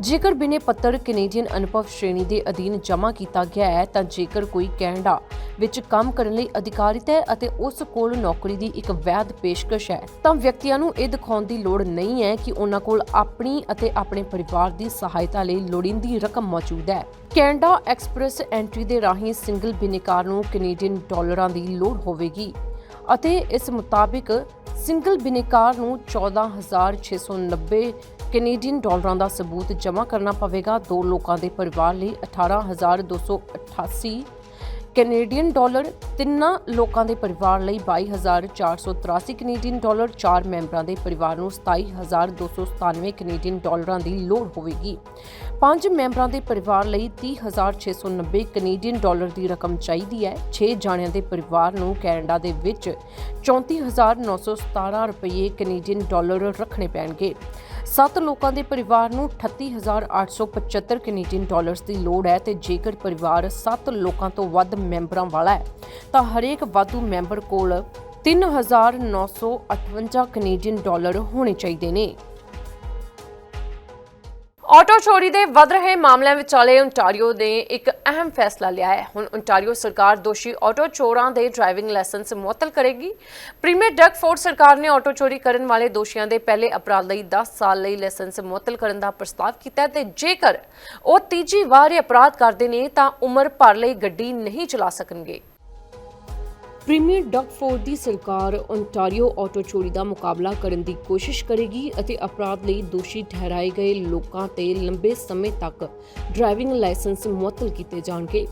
ਜੇਕਰ ਬਿਨੇ ਪੱਤਰ ਕੈਨੇਡੀਅਨ ਅਨੁਭਵ ਸ਼੍ਰੇਣੀ ਦੇ ਅਧੀਨ ਜਮ੍ਹਾਂ ਕੀਤਾ ਗਿਆ ਹੈ, ਤਾਂ ਜੇਕਰ ਕੋਈ ਕੈਨੇਡਾ ਵਿੱਚ ਕੰਮ ਕਰਨ ਲਈ ਅਧਿਕਾਰਿਤ ਹੈ ਅਤੇ ਉਸ ਕੋਲ ਨੌਕਰੀ ਦੀ ਇੱਕ ਵੈਧ ਪੇਸ਼ਕਸ਼ ਹੈ, ਤਾਂ ਵਿਅਕਤੀਆਂ ਨੂੰ ਇਹ ਦਿਖਾਉਣ ਦੀ ਲੋੜ ਨਹੀਂ ਹੈ ਕਿ ਉਹਨਾਂ ਕੋਲ ਆਪਣੀ ਅਤੇ ਆਪਣੇ ਪਰਿਵਾਰ ਦੀ ਸਹਾਇਤਾ ਲਈ ਲੋੜੀਂਦੀ ਰਕਮ ਮੌਜੂਦ ਹੈ। ਕੈਨੇਡਾ ਐਕਸਪ੍ਰੈਸ ਐਂਟਰੀ ਦੇ ਰਾਹੀਂ ਸਿੰਗਲ ਬਿਨੇਕਾਰ ਨੂੰ ਕੈਨੇਡੀਅਨ ਡਾਲਰਾਂ ਦੀ ਲੋੜ ਹੋਵੇਗੀ ਅਤੇ ਇਸ ਮੁਤਾਬਿਕ ਸਿੰਗਲ ਬਿਨੇਕਾਰ ਨੂੰ 14690 ਕੈਨੇਡੀਅਨ ਡਾਲਰਾਂ ਦਾ ਸਬੂਤ ਜਮ੍ਹਾਂ ਕਰਨਾ ਪਵੇਗਾ। ਦੋ ਲੋਕਾਂ ਦੇ ਪਰਿਵਾਰ ਲਈ 18288 ਕੈਨੇਡੀਅਨ ਡਾਲਰ ਤਿੰਨਾਂ ਲੋਕਾਂ ਦੇ ਪਰਿਵਾਰ ਲਈ 22483 ਕੈਨੇਡੀਅਨ ਡਾਲਰ, ਚਾਰ ਮੈਂਬਰਾਂ ਦੇ ਪਰਿਵਾਰ ਨੂੰ 27297 ਕੈਨੇਡੀਅਨ ਡਾਲਰਾਂ ਦੀ ਲੋੜ ਹੋਵੇਗੀ। ਪੰਜ ਮੈਂਬਰਾਂ ਦੇ ਪਰਿਵਾਰ ਲਈ 30690 ਕੈਨੇਡੀਅਨ ਡਾਲਰ ਦੀ ਰਕਮ ਚਾਹੀਦੀ ਹੈ। 6 ਜਾਣਿਆਂ ਦੇ ਪਰਿਵਾਰ ਨੂੰ ਕੈਨੇਡਾ ਦੇ ਵਿੱਚ 34917 ਰੁਪਏ ਕੈਨੇਡੀਅਨ ਡਾਲਰ ਰੱਖਣੇ ਪੈਣਗੇ। ਸੱਤ ਲੋਕਾਂ ਦੇ ਪਰਿਵਾਰ ਨੂੰ 38875 ਕੈਨੇਡੀਅਨ ਡਾਲਰਸ ਦੀ ਲੋੜ ਹੈ ਤੇ ਜੇਕਰ ਪਰਿਵਾਰ ਸੱਤ ਲੋਕਾਂ ਤੋਂ ਵੱਧ ਮੈਂਬਰਾਂ ਵਾਲਾ ਹੈ, ਤਾਂ ਹਰੇਕ ਵਾਧੂ ਮੈਂਬਰ ਕੋਲ 3958 ਕੈਨੇਡੀਅਨ ਡਾਲਰ ਹੋਣੇ ਚਾਹੀਦੇ ਨੇ। ਆਟੋ ਚੋਰੀ ਦੇ ਵੱਧ ਰਹੇ ਮਾਮਲਿਆਂ ਵਿਚਾਲੇ ਓਨਟਾਰੀਓ ਨੇ ਇੱਕ ਅਹਿਮ ਫੈਸਲਾ ਲਿਆ ਹੈ। ਹੁਣ ਓਨਟਾਰੀਓ ਸਰਕਾਰ ਦੋਸ਼ੀ ਆਟੋ ਚੋਰਾਂ ਦੇ ਡਰਾਈਵਿੰਗ ਲਾਇਸੈਂਸ ਮੁਅੱਤਲ ਕਰੇਗੀ। ਪ੍ਰੀਮੀਅਰ ਡਰਗ ਫੋਰਡ ਸਰਕਾਰ ਨੇ ਆਟੋ ਚੋਰੀ ਕਰਨ ਵਾਲੇ ਦੋਸ਼ੀਆਂ ਦੇ ਪਹਿਲੇ ਅਪਰਾਧ ਲਈ 10 ਸਾਲ ਲਈ ਲਾਇਸੈਂਸ ਮੁਅੱਤਲ ਕਰਨ ਦਾ ਪ੍ਰਸਤਾਵ ਕੀਤਾ ਹੈ ਤੇ ਜੇਕਰ ਉਹ ਤੀਜੀ ਵਾਰ ਇਹ ਅਪਰਾਧ ਕਰਦੇ ਨੇ ਤਾਂ ਉਮਰ ਭਰ ਲਈ ਗੱਡੀ ਨਹੀਂ ਚਲਾ ਸਕਣਗੇ। ਪ੍ਰੀਮੀਅਰ ਡਗ ਦੀ ਸਰਕਾਰ ਓਨਟਾਰੀਓ ਆਟੋ ਚੋਰੀ ਦਾ ਮੁਕਾਬਲਾ ਕਰਨ ਦੀ ਕੋਸ਼ਿਸ਼ ਕਰੇਗੀ ਅਤੇ ਅਪਰਾਧ ਲਈ ਦੋਸ਼ੀ ਠਹਿਰਾਏ ਗਏ ਲੋਕਾਂ ਤੇ ਲੰਬੇ ਸਮੇਂ ਤੱਕ ਡਰਾਈਵਿੰਗ ਲਾਇਸੈਂਸ ਮੁਅੱਤਲ ਕੀਤੇ ਜਾਣਗੇ।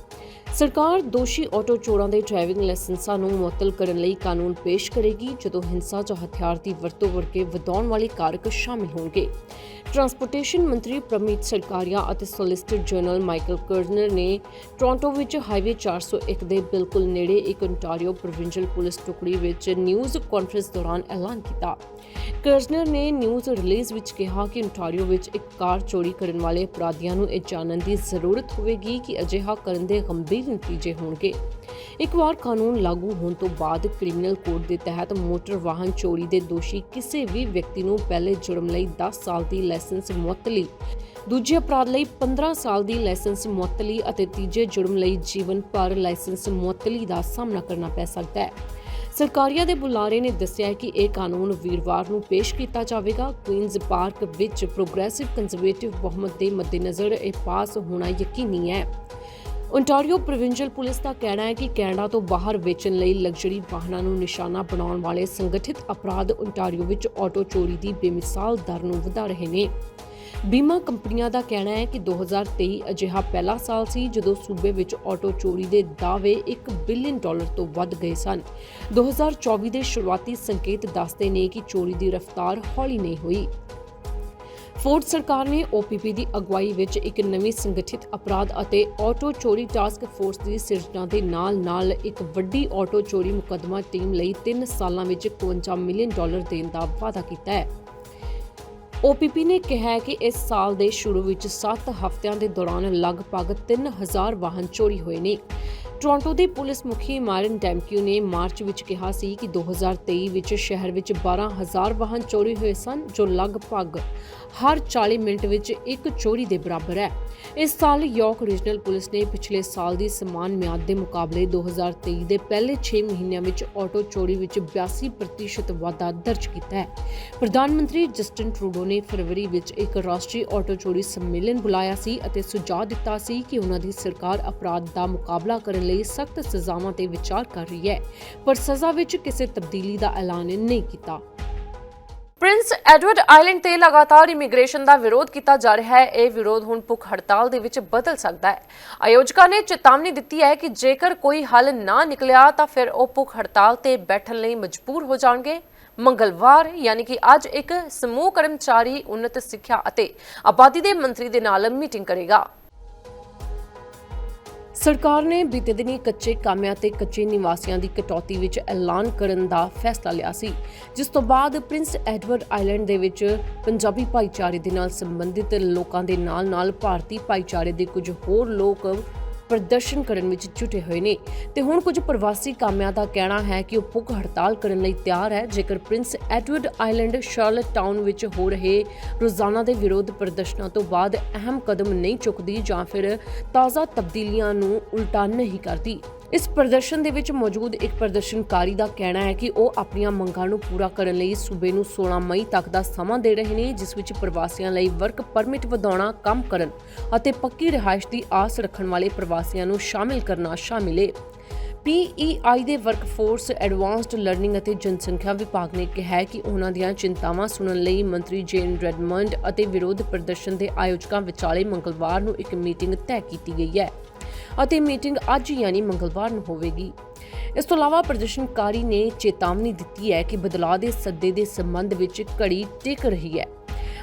ਸਰਕਾਰ ਦੋਸ਼ੀ ਆਟੋ ਚੋਰਾਂ ਦੇ ਡਰਾਈਵਿੰਗ ਲਾਇਸੈਂਸਾਂ ਨੂੰ ਮੁਅੱਤਲ ਕਰਨ ਲਈ ਕਾਨੂੰਨ ਪੇਸ਼ ਕਰੇਗੀ, ਜਦੋਂ ਹਿੰਸਾ ਜਾਂ ਹਥਿਆਰ ਦੀ ਵਰਤੋਂ ਕਰਕੇ ਵਧਾਉਣ ਵਾਲੇ ਕਾਰਕ ਸ਼ਾਮਿਲ ਹੋਣਗੇ। ਟਰਾਂਸਪੋਰਟੇਸ਼ਨ ਮੰਤਰੀ ਪ੍ਰਮੀਤ ਸਰਕਾਰੀਆ ਅਤੇ ਸੋਲਿਸਿਟਰ ਜਨਰਲ ਮਾਈਕਲ ਕਰਜ਼ਨਰ ਨੇ ਟੋਰਾਂਟੋ ਵਿੱਚ ਹਾਈਵੇ 401 ਦੇ ਬਿਲਕੁਲ ਨੇੜੇ ਇੱਕ ਓਨਟਾਰੀਓ ਪ੍ਰੋਵਿੰਸ਼ੀਅਲ ਪੁਲਿਸ ਟੁਕੜੀ ਵਿੱਚ ਨਿਊਜ਼ ਕਾਨਫਰੰਸ ਦੌਰਾਨ ਐਲਾਨ ਕੀਤਾ। ਕਰਜ਼ਨਰ ਨੇ ਨਿਊਜ਼ ਰਿਲੀਜ਼ ਵਿੱਚ ਕਿਹਾ ਕਿ ਓਨਟਾਰੀਓ ਵਿੱਚ ਇੱਕ ਕਾਰ ਚੋਰੀ ਕਰਨ ਵਾਲੇ ਅਪਰਾਧੀਆਂ ਨੂੰ ਇਹ ਜਾਣਨ ਦੀ ਜ਼ਰੂਰਤ ਹੋਵੇਗੀ ਕਿ ਅਜਿਹਾ ਕਰਨ ਦੇ ਗੰਭੀਰ ਨਤੀਜੇ ਹੋਣਗੇ। ਇੱਕ ਵਾਰ ਕਾਨੂੰਨ ਲਾਗੂ ਹੋਣ ਤੋਂ ਬਾਅਦ ਕ੍ਰਿਮੀਨਲ ਕੋਡ ਦੇ ਤਹਿਤ ਮੋਟਰ ਵਾਹਨ ਚੋਰੀ ਦੇ ਦੋਸ਼ੀ ਕਿਸੇ ਵੀ ਵਿਅਕਤੀ ਨੂੰ ਪਹਿਲੇ ਜੁਰਮ ਲਈ 10 ਸਾਲ ਦੀ ਲਾਇਸੈਂਸ ਮੁਅੱਤਲੀ, ਦੂਜੇ ਅਪਰਾਧ ਲਈ 15 ਸਾਲ ਦੀ ਲਾਇਸੈਂਸ ਮੁਅੱਤਲੀ ਅਤੇ ਤੀਜੇ ਜੁਰਮ ਲਈ ਜੀਵਨ ਭਰ ਲਾਇਸੈਂਸ ਮੁਅੱਤਲੀ ਦਾ ਸਾਹਮਣਾ ਕਰਨਾ ਪੈ ਸਕਦਾ ਹੈ। ਸਰਕਾਰੀਆ ਦੇ ਬੁਲਾਰੇ ਨੇ ਦੱਸਿਆ ਕਿ ਇਹ ਕਾਨੂੰਨ ਵੀਰਵਾਰ ਨੂੰ ਪੇਸ਼ ਕੀਤਾ ਜਾਵੇਗਾ। ਕੁਈਨਜ਼ ਪਾਰਕ ਵਿੱਚ ਪ੍ਰੋਗਰੈਸਿਵ ਕੰਜ਼ਰਵੇਟਿਵ ਬਹੁਮਤ ਦੇ ਮੱਦੇਨਜ਼ਰ ਇਹ ਪਾਸ ਹੋਣਾ ਯਕੀਨੀ ਹੈ। ਓਨਟਾਰੀਓ ਪ੍ਰੋਵਿੰਸ਼ੀਅਲ ਪੁਲਿਸ ਦਾ ਕਹਿਣਾ ਹੈ ਕਿ ਕੈਨੇਡਾ ਤੋਂ ਬਾਹਰ ਵੇਚਣ ਲਈ ਲਗਜ਼ਰੀ ਵਾਹਨਾਂ ਨੂੰ ਨਿਸ਼ਾਨਾ ਬਣਾਉਣ ਵਾਲੇ ਸੰਗਠਿਤ ਅਪਰਾਧ ਓਨਟਾਰੀਓ ਵਿੱਚ ਆਟੋ ਚੋਰੀ ਦੀ ਬੇਮਿਸਾਲ ਦਰ ਨੂੰ ਵਧਾ ਰਹੇ ਨੇ। ਬੀਮਾ ਕੰਪਨੀਆਂ ਦਾ ਕਹਿਣਾ ਹੈ ਕਿ 2023 ਅਜਿਹਾ ਪਹਿਲਾ ਸਾਲ ਸੀ ਜਦੋਂ ਸੂਬੇ ਵਿੱਚ ਆਟੋ ਚੋਰੀ ਦੇ ਦਾਅਵੇ 1 ਬਿਲੀਅਨ ਡਾਲਰ ਤੋਂ ਵੱਧ ਗਏ ਸਨ। 2024 ਦੇ ਸ਼ੁਰੂਆਤੀ ਸੰਕੇਤ ਦੱਸਦੇ ਨੇ ਕਿ ਚੋਰੀ ਦੀ ਰਫ਼ਤਾਰ ਹੌਲੀ ਨਹੀਂ ਹੋਈ। ਫੋਰਡ ਸਰਕਾਰ ਨੇ OPP ਦੀ ਅਗਵਾਈ ਵਿੱਚ ਇੱਕ ਨਵੀਂ ਸੰਗਠਿਤ ਅਪਰਾਧ ਅਤੇ ਆਟੋ ਚੋਰੀ ਟਾਸਕ ਫੋਰਸ ਦੀ ਸਿਰਜਣਾ ਦੇ ਨਾਲ-ਨਾਲ ਇੱਕ ਵੱਡੀ ਆਟੋ ਚੋਰੀ ਮੁਕੱਦਮਾ ਟੀਮ ਲਈ 3 ਸਾਲਾਂ ਵਿੱਚ 51 ਮਿਲੀਅਨ ਡਾਲਰ ਦੇਣ ਦਾ ਵਾਅਦਾ ਕੀਤਾ ਹੈ। OPP ਨੇ ਕਿਹਾ ਹੈ ਕਿ ਇਸ ਸਾਲ ਦੇ ਸ਼ੁਰੂ ਵਿੱਚ 7 ਹਫ਼ਤਿਆਂ ਦੇ ਦੌਰਾਨ ਲਗਭਗ 3000 ਵਾਹਨ ਚੋਰੀ ਹੋਏ ਨੇ। ਟੋਰਾਂਟੋ ਦੇ ਪੁਲਿਸ ਮੁਖੀ ਮਾਰਨ ਡੈਮਕਿਊ ਨੇ ਮਾਰਚ ਵਿੱਚ ਕਿਹਾ ਸੀ ਕਿ 2023 ਵਿੱਚ ਸ਼ਹਿਰ ਵਿੱਚ 12000 ਵਾਹਨ ਚੋਰੀ ਹੋਏ ਸਨ, ਜੋ ਲਗਭਗ ਹਰ 40 ਮਿੰਟ ਵਿੱਚ ਇੱਕ ਚੋਰੀ ਦੇ ਬਰਾਬਰ ਹੈ। ਇਸ ਸਾਲ ਯਾਰਕ ਰੀਜਨਲ ਪੁਲਿਸ ਨੇ ਪਿਛਲੇ ਸਾਲ ਦੀ ਸਮਾਨ ਮਿਆਦ ਦੇ ਮੁਕਾਬਲੇ 2023 ਦੇ ਪਹਿਲੇ 6 ਮਹੀਨਿਆਂ ਵਿੱਚ ਆਟੋ ਚੋਰੀ ਵਿੱਚ 82% ਵਾਧਾ ਦਰਜ ਕੀਤਾ ਹੈ। ਪ੍ਰਧਾਨ ਮੰਤਰੀ ਜਸਟਿਨ ਟਰੂਡੋ ਨੇ ਫਰਵਰੀ ਵਿੱਚ ਇੱਕ ਰਾਸ਼ਟਰੀ ਆਟੋ ਚੋਰੀ ਸੰਮੇਲਨ ਬੁਲਾਇਆ ਸੀ ਅਤੇ ਸੁਝਾਅ ਦਿੱਤਾ ਸੀ ਕਿ ਉਹਨਾਂ ਦੀ ਸਰਕਾਰ ਅਪਰਾਧ ਦਾ ਮੁਕਾਬਲਾ ਕਰਨ ਲਈ ਸਖਤ ਸਜ਼ਾਵਾਂ ਤੇ ਵਿਚਾਰ ਕਰ ਰਹੀ ਹੈ, ਪਰ ਸਜ਼ਾ ਵਿੱਚ ਕਿਸੇ ਤਬਦੀਲੀ ਦਾ ਐਲਾਨ ਨਹੀਂ ਕੀਤਾ। ਪ੍ਰਿੰਸ ਐਡਵਰਡ ਆਈਲੈਂਡ ਤੇ ਲਗਾਤਾਰ ਇਮੀਗ੍ਰੇਸ਼ਨ ਦਾ ਵਿਰੋਧ ਕੀਤਾ ਜਾ ਰਿਹਾ ਹੈ। ਇਹ ਵਿਰੋਧ ਹੁਣ ਭੁੱਖ ਹੜਤਾਲ ਦੇ ਵਿੱਚ ਬਦਲ ਸਕਦਾ ਹੈ। ਆਯੋਜਕਾਂ ਨੇ ਚੇਤਾਵਨੀ ਦਿੱਤੀ ਹੈ ਕਿ ਜੇਕਰ ਕੋਈ ਹੱਲ ਨਾ ਨਿਕਲਿਆ ਤਾਂ ਫਿਰ ਉਹ ਭੁੱਖ ਹੜਤਾਲ ਤੇ ਬੈਠਣ ਲਈ ਮਜਬੂਰ ਹੋ ਜਾਣਗੇ। ਮੰਗਲਵਾਰ, ਯਾਨੀ ਕਿ ਅੱਜ ਇੱਕ ਸਮੂਹ ਕਰਮਚਾਰੀ ਉન્નਤ ਸਿੱਖਿਆ ਅਤੇ ਆਬਾਦੀ ਦੇ ਮੰਤਰੀ ਦੇ ਨਾਲ ਮੀਟਿੰਗ ਕਰੇਗਾ। ਸਰਕਾਰ ਨੇ ਬੀਤੇ ਦਿਨੀ ਕੱਚੇ ਕਾਮਿਆਂ ਤੇ ਕੱਚੇ ਨਿਵਾਸੀਆਂ ਦੀ ਕਟੌਤੀ ਵਿੱਚ ਐਲਾਨ ਕਰਨ ਦਾ ਫੈਸਲਾ ਲਿਆ ਸੀ, ਜਿਸ ਤੋਂ ਬਾਅਦ ਪ੍ਰਿੰਸ ਐਡਵਰਡ ਆਈਲੈਂਡ ਦੇ ਵਿੱਚ ਪੰਜਾਬੀ ਭਾਈਚਾਰੇ ਦੇ ਨਾਲ ਸੰਬੰਧਿਤ ਲੋਕਾਂ ਦੇ ਨਾਲ-ਨਾਲ ਭਾਰਤੀ ਭਾਈਚਾਰੇ ਦੇ ਕੁਝ ਹੋਰ ਲੋਕ ਪ੍ਰਦਰਸ਼ਨ ਕਰਨ ਵਿੱਚ ਜੁਟੇ ਹੋਏ ਨੇ। ਤੇ ਹੁਣ ਕੁਝ ਪ੍ਰਵਾਸੀ ਕਾਮਿਆਂ ਦਾ ਕਹਿਣਾ ਹੈ ਕਿ ਉਹ ਭੁੱਖ ਹੜਤਾਲ ਕਰਨ ਲਈ ਤਿਆਰ ਹੈ। ਜੇਕਰ Prince Edward Island Charlottetown ਵਿੱਚ ਹੋ ਰਹੇ ਰੋਜ਼ਾਨਾ ਦੇ ਵਿਰੋਧ ਪ੍ਰਦਰਸ਼ਨਾਂ ਤੋਂ ਬਾਅਦ ਅਹਿਮ ਕਦਮ ਨਹੀਂ ਚੁੱਕਦੀ ਜਾਂ ਫਿਰ ਤਾਜ਼ਾ ਤਬਦੀਲੀਆਂ ਨੂੰ ਉਲਟਾ ਨਹੀਂ ਕਰਦੀ। ਇਸ ਪ੍ਰਦਰਸ਼ਨ ਦੇ ਵਿੱਚ ਮੌਜੂਦ ਇੱਕ ਪ੍ਰਦਰਸ਼ਨਕਾਰੀ ਦਾ ਕਹਿਣਾ ਹੈ ਕਿ ਉਹ ਆਪਣੀਆਂ ਮੰਗਾਂ ਨੂੰ ਪੂਰਾ ਕਰਨ ਲਈ ਸੂਬੇ ਨੂੰ 16 ਮਈ ਤੱਕ ਦਾ ਸਮਾਂ ਦੇ ਰਹੇ ਨੇ, ਜਿਸ ਵਿੱਚ ਪ੍ਰਵਾਸੀਆਂ ਲਈ ਵਰਕ ਪਰਮਿਟ ਵਧਾਉਣਾ, ਕੰਮ ਕਰਨ ਅਤੇ ਪੱਕੀ ਰਿਹਾਇਸ਼ ਦੀ ਆਸ ਰੱਖਣ ਵਾਲੇ ਪ੍ਰਵਾਸੀਆਂ ਨੂੰ ਸ਼ਾਮਿਲ ਕਰਨਾ ਸ਼ਾਮਿਲ ਹੈ PEI ਦੇ ਵਰਕਫੋਰਸ ਐਡਵਾਂਸਡ ਲਰਨਿੰਗ ਅਤੇ ਜਨਸੰਖਿਆ ਵਿਭਾਗ ਨੇ ਕਿਹਾ ਹੈ ਕਿ ਉਹਨਾਂ ਦੀਆਂ ਚਿੰਤਾਵਾਂ ਸੁਣਨ ਲਈ ਮੰਤਰੀ ਜੇਨ ਰੈਡਮੰਡ ਅਤੇ ਵਿਰੋਧ ਪ੍ਰਦਰਸ਼ਨ ਦੇ ਆਯੋਜਕਾਂ ਵਿਚਾਲੇ ਮੰਗਲਵਾਰ ਨੂੰ ਇੱਕ ਮੀਟਿੰਗ ਤੈਅ ਕੀਤੀ ਗਈ ਹੈ। ਅਤੇ ਮੀਟਿੰਗ ਅੱਜ ਯਾਨੀ ਮੰਗਲਵਾਰ ਨੂੰ ਹੋਵੇਗੀ। ਇਸ ਤੋਂ ਇਲਾਵਾ ਪ੍ਰਦਰਸ਼ਨਕਾਰੀ ਨੇ ਚੇਤਾਵਨੀ ਦਿੱਤੀ ਹੈ ਕਿ ਬਦਲਾਅ ਦੇ ਸੱਦੇ ਦੇ ਸੰਬੰਧ ਵਿੱਚ ਘੜੀ ਟਿਕ ਰਹੀ ਹੈ।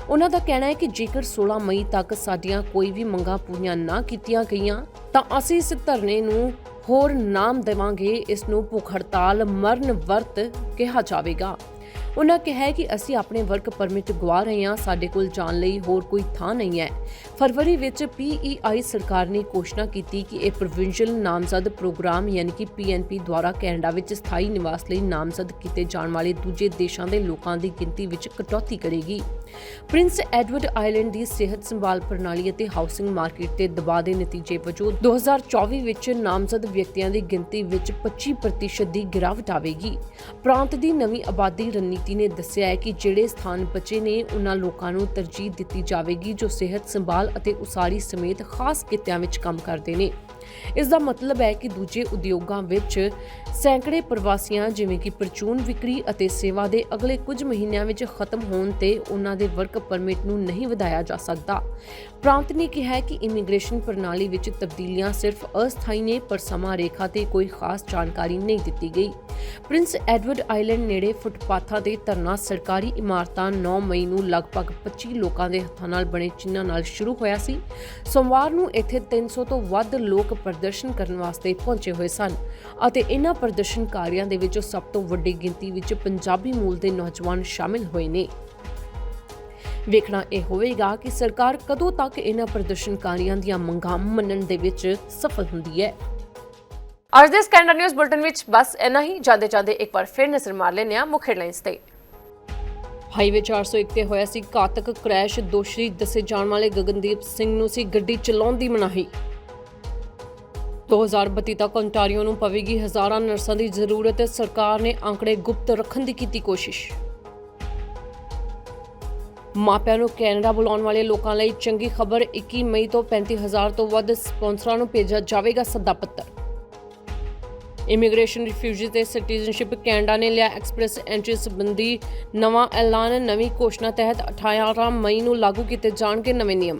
ਉਹਨਾਂ ਦਾ ਕਹਿਣਾ ਹੈ ਕਿ ਜੇਕਰ 16 ਮਈ ਤੱਕ ਸਾਡੀਆਂ ਕੋਈ ਵੀ ਮੰਗਾਂ ਪੂਰੀਆਂ ਨਾ ਕੀਤੀਆਂ ਗਈਆਂ, ਤਾਂ ਅਸੀਂ ਇਸ ਧਰਨੇ ਨੂੰ ਹੋਰ ਨਾਮ ਦੇਵਾਂਗੇ, ਇਸ ਨੂੰ ਭੁੱਖ ਹੜਤਾਲ ਮਰਨ ਵਰਤ ਕਿਹਾ ਜਾਵੇਗਾ। ਉਹਨਾਂ ਕਿਹਾ ਕਿ ਅਸੀਂ ਆਪਣੇ ਵਰਕ ਪਰਮਿਟ ਗਵਾ ਰਹੇ ਹਾਂ, ਸਾਡੇ ਕੋਲ ਜਾਣ ਲਈ ਹੋਰ ਕੋਈ ਥਾਂ ਨਹੀਂ ਹੈ। ਫਰਵਰੀ ਵਿੱਚ PEI ਸਰਕਾਰ ਨੇ ਘੋਸ਼ਣਾ ਕੀਤੀ ਕਿ ਇਹ ਪ੍ਰੋਵਿੰਸ਼ੀਅਲ ਨਾਮਜ਼ਦ ਪ੍ਰੋਗਰਾਮ ਯਾਨੀ ਕਿ PNP ਦੁਆਰਾ ਕੈਨੇਡਾ ਵਿੱਚ ਸਥਾਈ ਨਿਵਾਸ ਲਈ ਨਾਮਜ਼ਦ ਕੀਤੇ ਜਾਣ ਵਾਲੇ ਦੂਜੇ ਦੇਸ਼ਾਂ ਦੇ ਲੋਕਾਂ ਦੀ ਗਿਣਤੀ ਵਿੱਚ ਕਟੌਤੀ ਕਰੇਗੀ। ਪ੍ਰਿੰਸ ਐਡਵਰਡ ਆਈਲੈਂਡ ਦੀ ਸਿਹਤ ਸੰਭਾਲ ਪ੍ਰਣਾਲੀ ਅਤੇ ਹਾਊਸਿੰਗ ਮਾਰਕੀਟ ਤੇ ਦਬਾਅ ਦੇ ਨਤੀਜੇ ਵਜੋਂ 2024 ਵਿੱਚ ਨਾਮਜ਼ਦ ਵਿਅਕਤੀਆਂ ਦੀ ਗਿਣਤੀ ਵਿੱਚ 25% ਦੀ ਗਿਰਾਵਟ ਆਵੇਗੀ। ਪ੍ਰਾਂਤ ਦੀ ਨਵੀਂ ਆਬਾਦੀ ਰਣਨੀਤੀ ਨੇ ਦੱਸਿਆ ਹੈ ਕਿ ਜਿਹੜੇ ਸਥਾਨ ਬਚੇ ਨੇ, ਉਹਨਾਂ ਲੋਕਾਂ ਨੂੰ ਤਰਜੀਹ ਦਿੱਤੀ ਜਾਵੇਗੀ ਜੋ ਸਿਹਤ ਸੰਭਾਲ ਅਤੇ ਉਸਾਰੀ ਸਮੇਤ ਖਾਸ ਕਿੱਤਿਆਂ ਵਿੱਚ ਕੰਮ ਕਰਦੇ ਨੇ। ਇਸ ਦਾ ਮਤਲਬ ਹੈ ਕਿ ਦੂਜੇ ਉਦਯੋਗਾਂ ਵਿੱਚ ਸੈਂਕੜੇ ਪ੍ਰਵਾਸੀਆਂ ਜਿਵੇਂ ਕਿ ਪਰਚੂਨ ਵਿਕਰੀ ਅਤੇ ਸੇਵਾ ਦੇ ਅਗਲੇ ਕੁਝ ਮਹੀਨਿਆਂ ਵਿੱਚ ਖਤਮ ਹੋਣ ਤੇ ਉਹਨਾਂ ਦੇ ਵਰਕ ਪਰਮਿਟ ਨੂੰ ਨਹੀਂ ਵਧਾਇਆ ਜਾ ਸਕਦਾ। ਪ੍ਰਾਂਤ ਨੇ ਕਿਹਾ ਕਿ ਇਮੀਗ੍ਰੇਸ਼ਨ ਪ੍ਰਣਾਲੀ ਵਿੱਚ ਤਬਦੀਲੀਆਂ ਸਿਰਫ ਅਸਥਾਈ ਨੇ, ਪਰ ਸਮਾਂ ਰੇਖਾ ਤੇ ਕੋਈ ਖਾਸ ਜਾਣਕਾਰੀ ਨਹੀਂ ਦਿੱਤੀ ਗਈ। ਪ੍ਰਿੰਸ ਐਡਵਰਡ ਆਈਲੈਂਡ ਨੇੜੇ ਫੁੱਟਪਾਥਾਂ ਤੇ ਧਰਨਾ ਸਰਕਾਰੀ ਇਮਾਰਤਾਂ 9 ਮਈ ਨੂੰ ਲਗਭਗ 25 ਲੋਕਾਂ ਦੇ ਹੱਥਾਂ ਨਾਲ ਬਣੇ ਚਿੰਨ੍ਹਾਂ ਨਾਲ ਸ਼ੁਰੂ ਹੋਇਆ ਸੀ। ਸੋਮਵਾਰ ਨੂੰ ਇੱਥੇ 300 ਤੋਂ ਵੱਧ ਲੋਕ ਪ੍ਰਦਰਸ਼ਨ ਕਰਨ ਵਾਸਤੇ ਪਹੁੰਚੇ ਹੋਏ ਸਨ ਅਤੇ ਇਹਨਾਂ ਪ੍ਰਦਰਸ਼ਨਕਾਰੀਆਂ ਦੇ ਵਿੱਚੋਂ ਸਭ ਤੋਂ ਵੱਡੀ ਗਿਣਤੀ ਵਿੱਚ ਪੰਜਾਬੀ ਮੂਲ ਦੇ ਨੌਜਵਾਨ ਸ਼ਾਮਿਲ ਹੋਏ ਨੇ। ਵੇਖਣਾ ਇਹ ਹੋਵੇਗਾ ਕਿ ਸਰਕਾਰ ਕਦੋਂ ਤੱਕ ਇਹਨਾਂ ਪ੍ਰਦਰਸ਼ਨਕਾਰੀਆਂ ਦੀਆਂ ਮੰਗਾਂ ਮੰਨਣ ਦੇ ਵਿੱਚ ਸਫਲ ਹੁੰਦੀ ਹੈ। ਅੱਜ ਦੇ ਸਕੈਂਡਰ ਨਿਊਜ਼ ਬੁਲਟਨ ਵਿੱਚ ਬਸ ਇੰਨਾ ਹੀ। ਜਾਂਦੇ ਜਾਂਦੇ ਇੱਕ ਵਾਰ ਫਿਰ ਨਜ਼ਰ ਮਾਰ ਲੈਂਦੇ ਹਾਂ ਮੁੱਖ ਹੈਡਲਾਈਨਸ ਤੇ। ਹਾਈਵੇ 401 ਤੇ ਹੋਇਆ ਸੀ ਘਾਤਕ ਕ੍ਰੈਸ਼ ਦੋਸ਼ੀ ਦੱਸੇ ਜਾਣ ਵਾਲੇ ਗਗਨਦੀਪ ਸਿੰਘ ਨੂੰ ਸੀ ਗੱਡੀ ਚਲਾਉਣ ਦੀ ਮਨਾਹੀ। 2032 ਤੱਕ ਓਨਟਾਰੀਓ ਨੂੰ ਪਵੇਗੀ। ਹਜ਼ਾਰਾਂ ਨਰਸਾਂ ਦੀ ਜ਼ਰੂਰਤ ਹੈ ਸਰਕਾਰ ਨੇ ਅੰਕੜੇ ਗੁਪਤ ਰੱਖਣ ਦੀ ਕੀਤੀ ਕੋਸ਼ਿਸ਼। ਮਾਪਿਆਂ ਨੂੰ ਕੈਨੇਡਾ ਬੁਲਾਉਣ ਵਾਲੇ ਲੋਕਾਂ ਲਈ ਚੰਗੀ ਖਬਰ 21 ਮਈ ਤੋਂ 35000 ਤੋਂ ਵੱਧ ਸਪਾਂਸਰਾਂ ਨੂੰ ਭੇਜਿਆ ਜਾਵੇਗਾ ਸੱਦਾ ਪੱਤਰ। ਇਮੀਗ੍ਰੇਸ਼ਨ ਰਿਫਿਊਜੀ ਤੇ ਸਿਟੀਜ਼ਨਸ਼ਿਪ ਕੈਨੇਡਾ ਨੇ ਲਿਆ ਐਕਸਪ੍ਰੈਸ ਐਂਟਰੀ ਸੰਬੰਧੀ ਨਵਾਂ ਐਲਾਨ। ਨਵੀਂ ਘੋਸ਼ਣਾ ਤਹਿਤ 18 ਮਈ ਨੂੰ ਲਾਗੂ ਕੀਤੇ ਜਾਣਗੇ ਨਵੇਂ ਨਿਯਮ।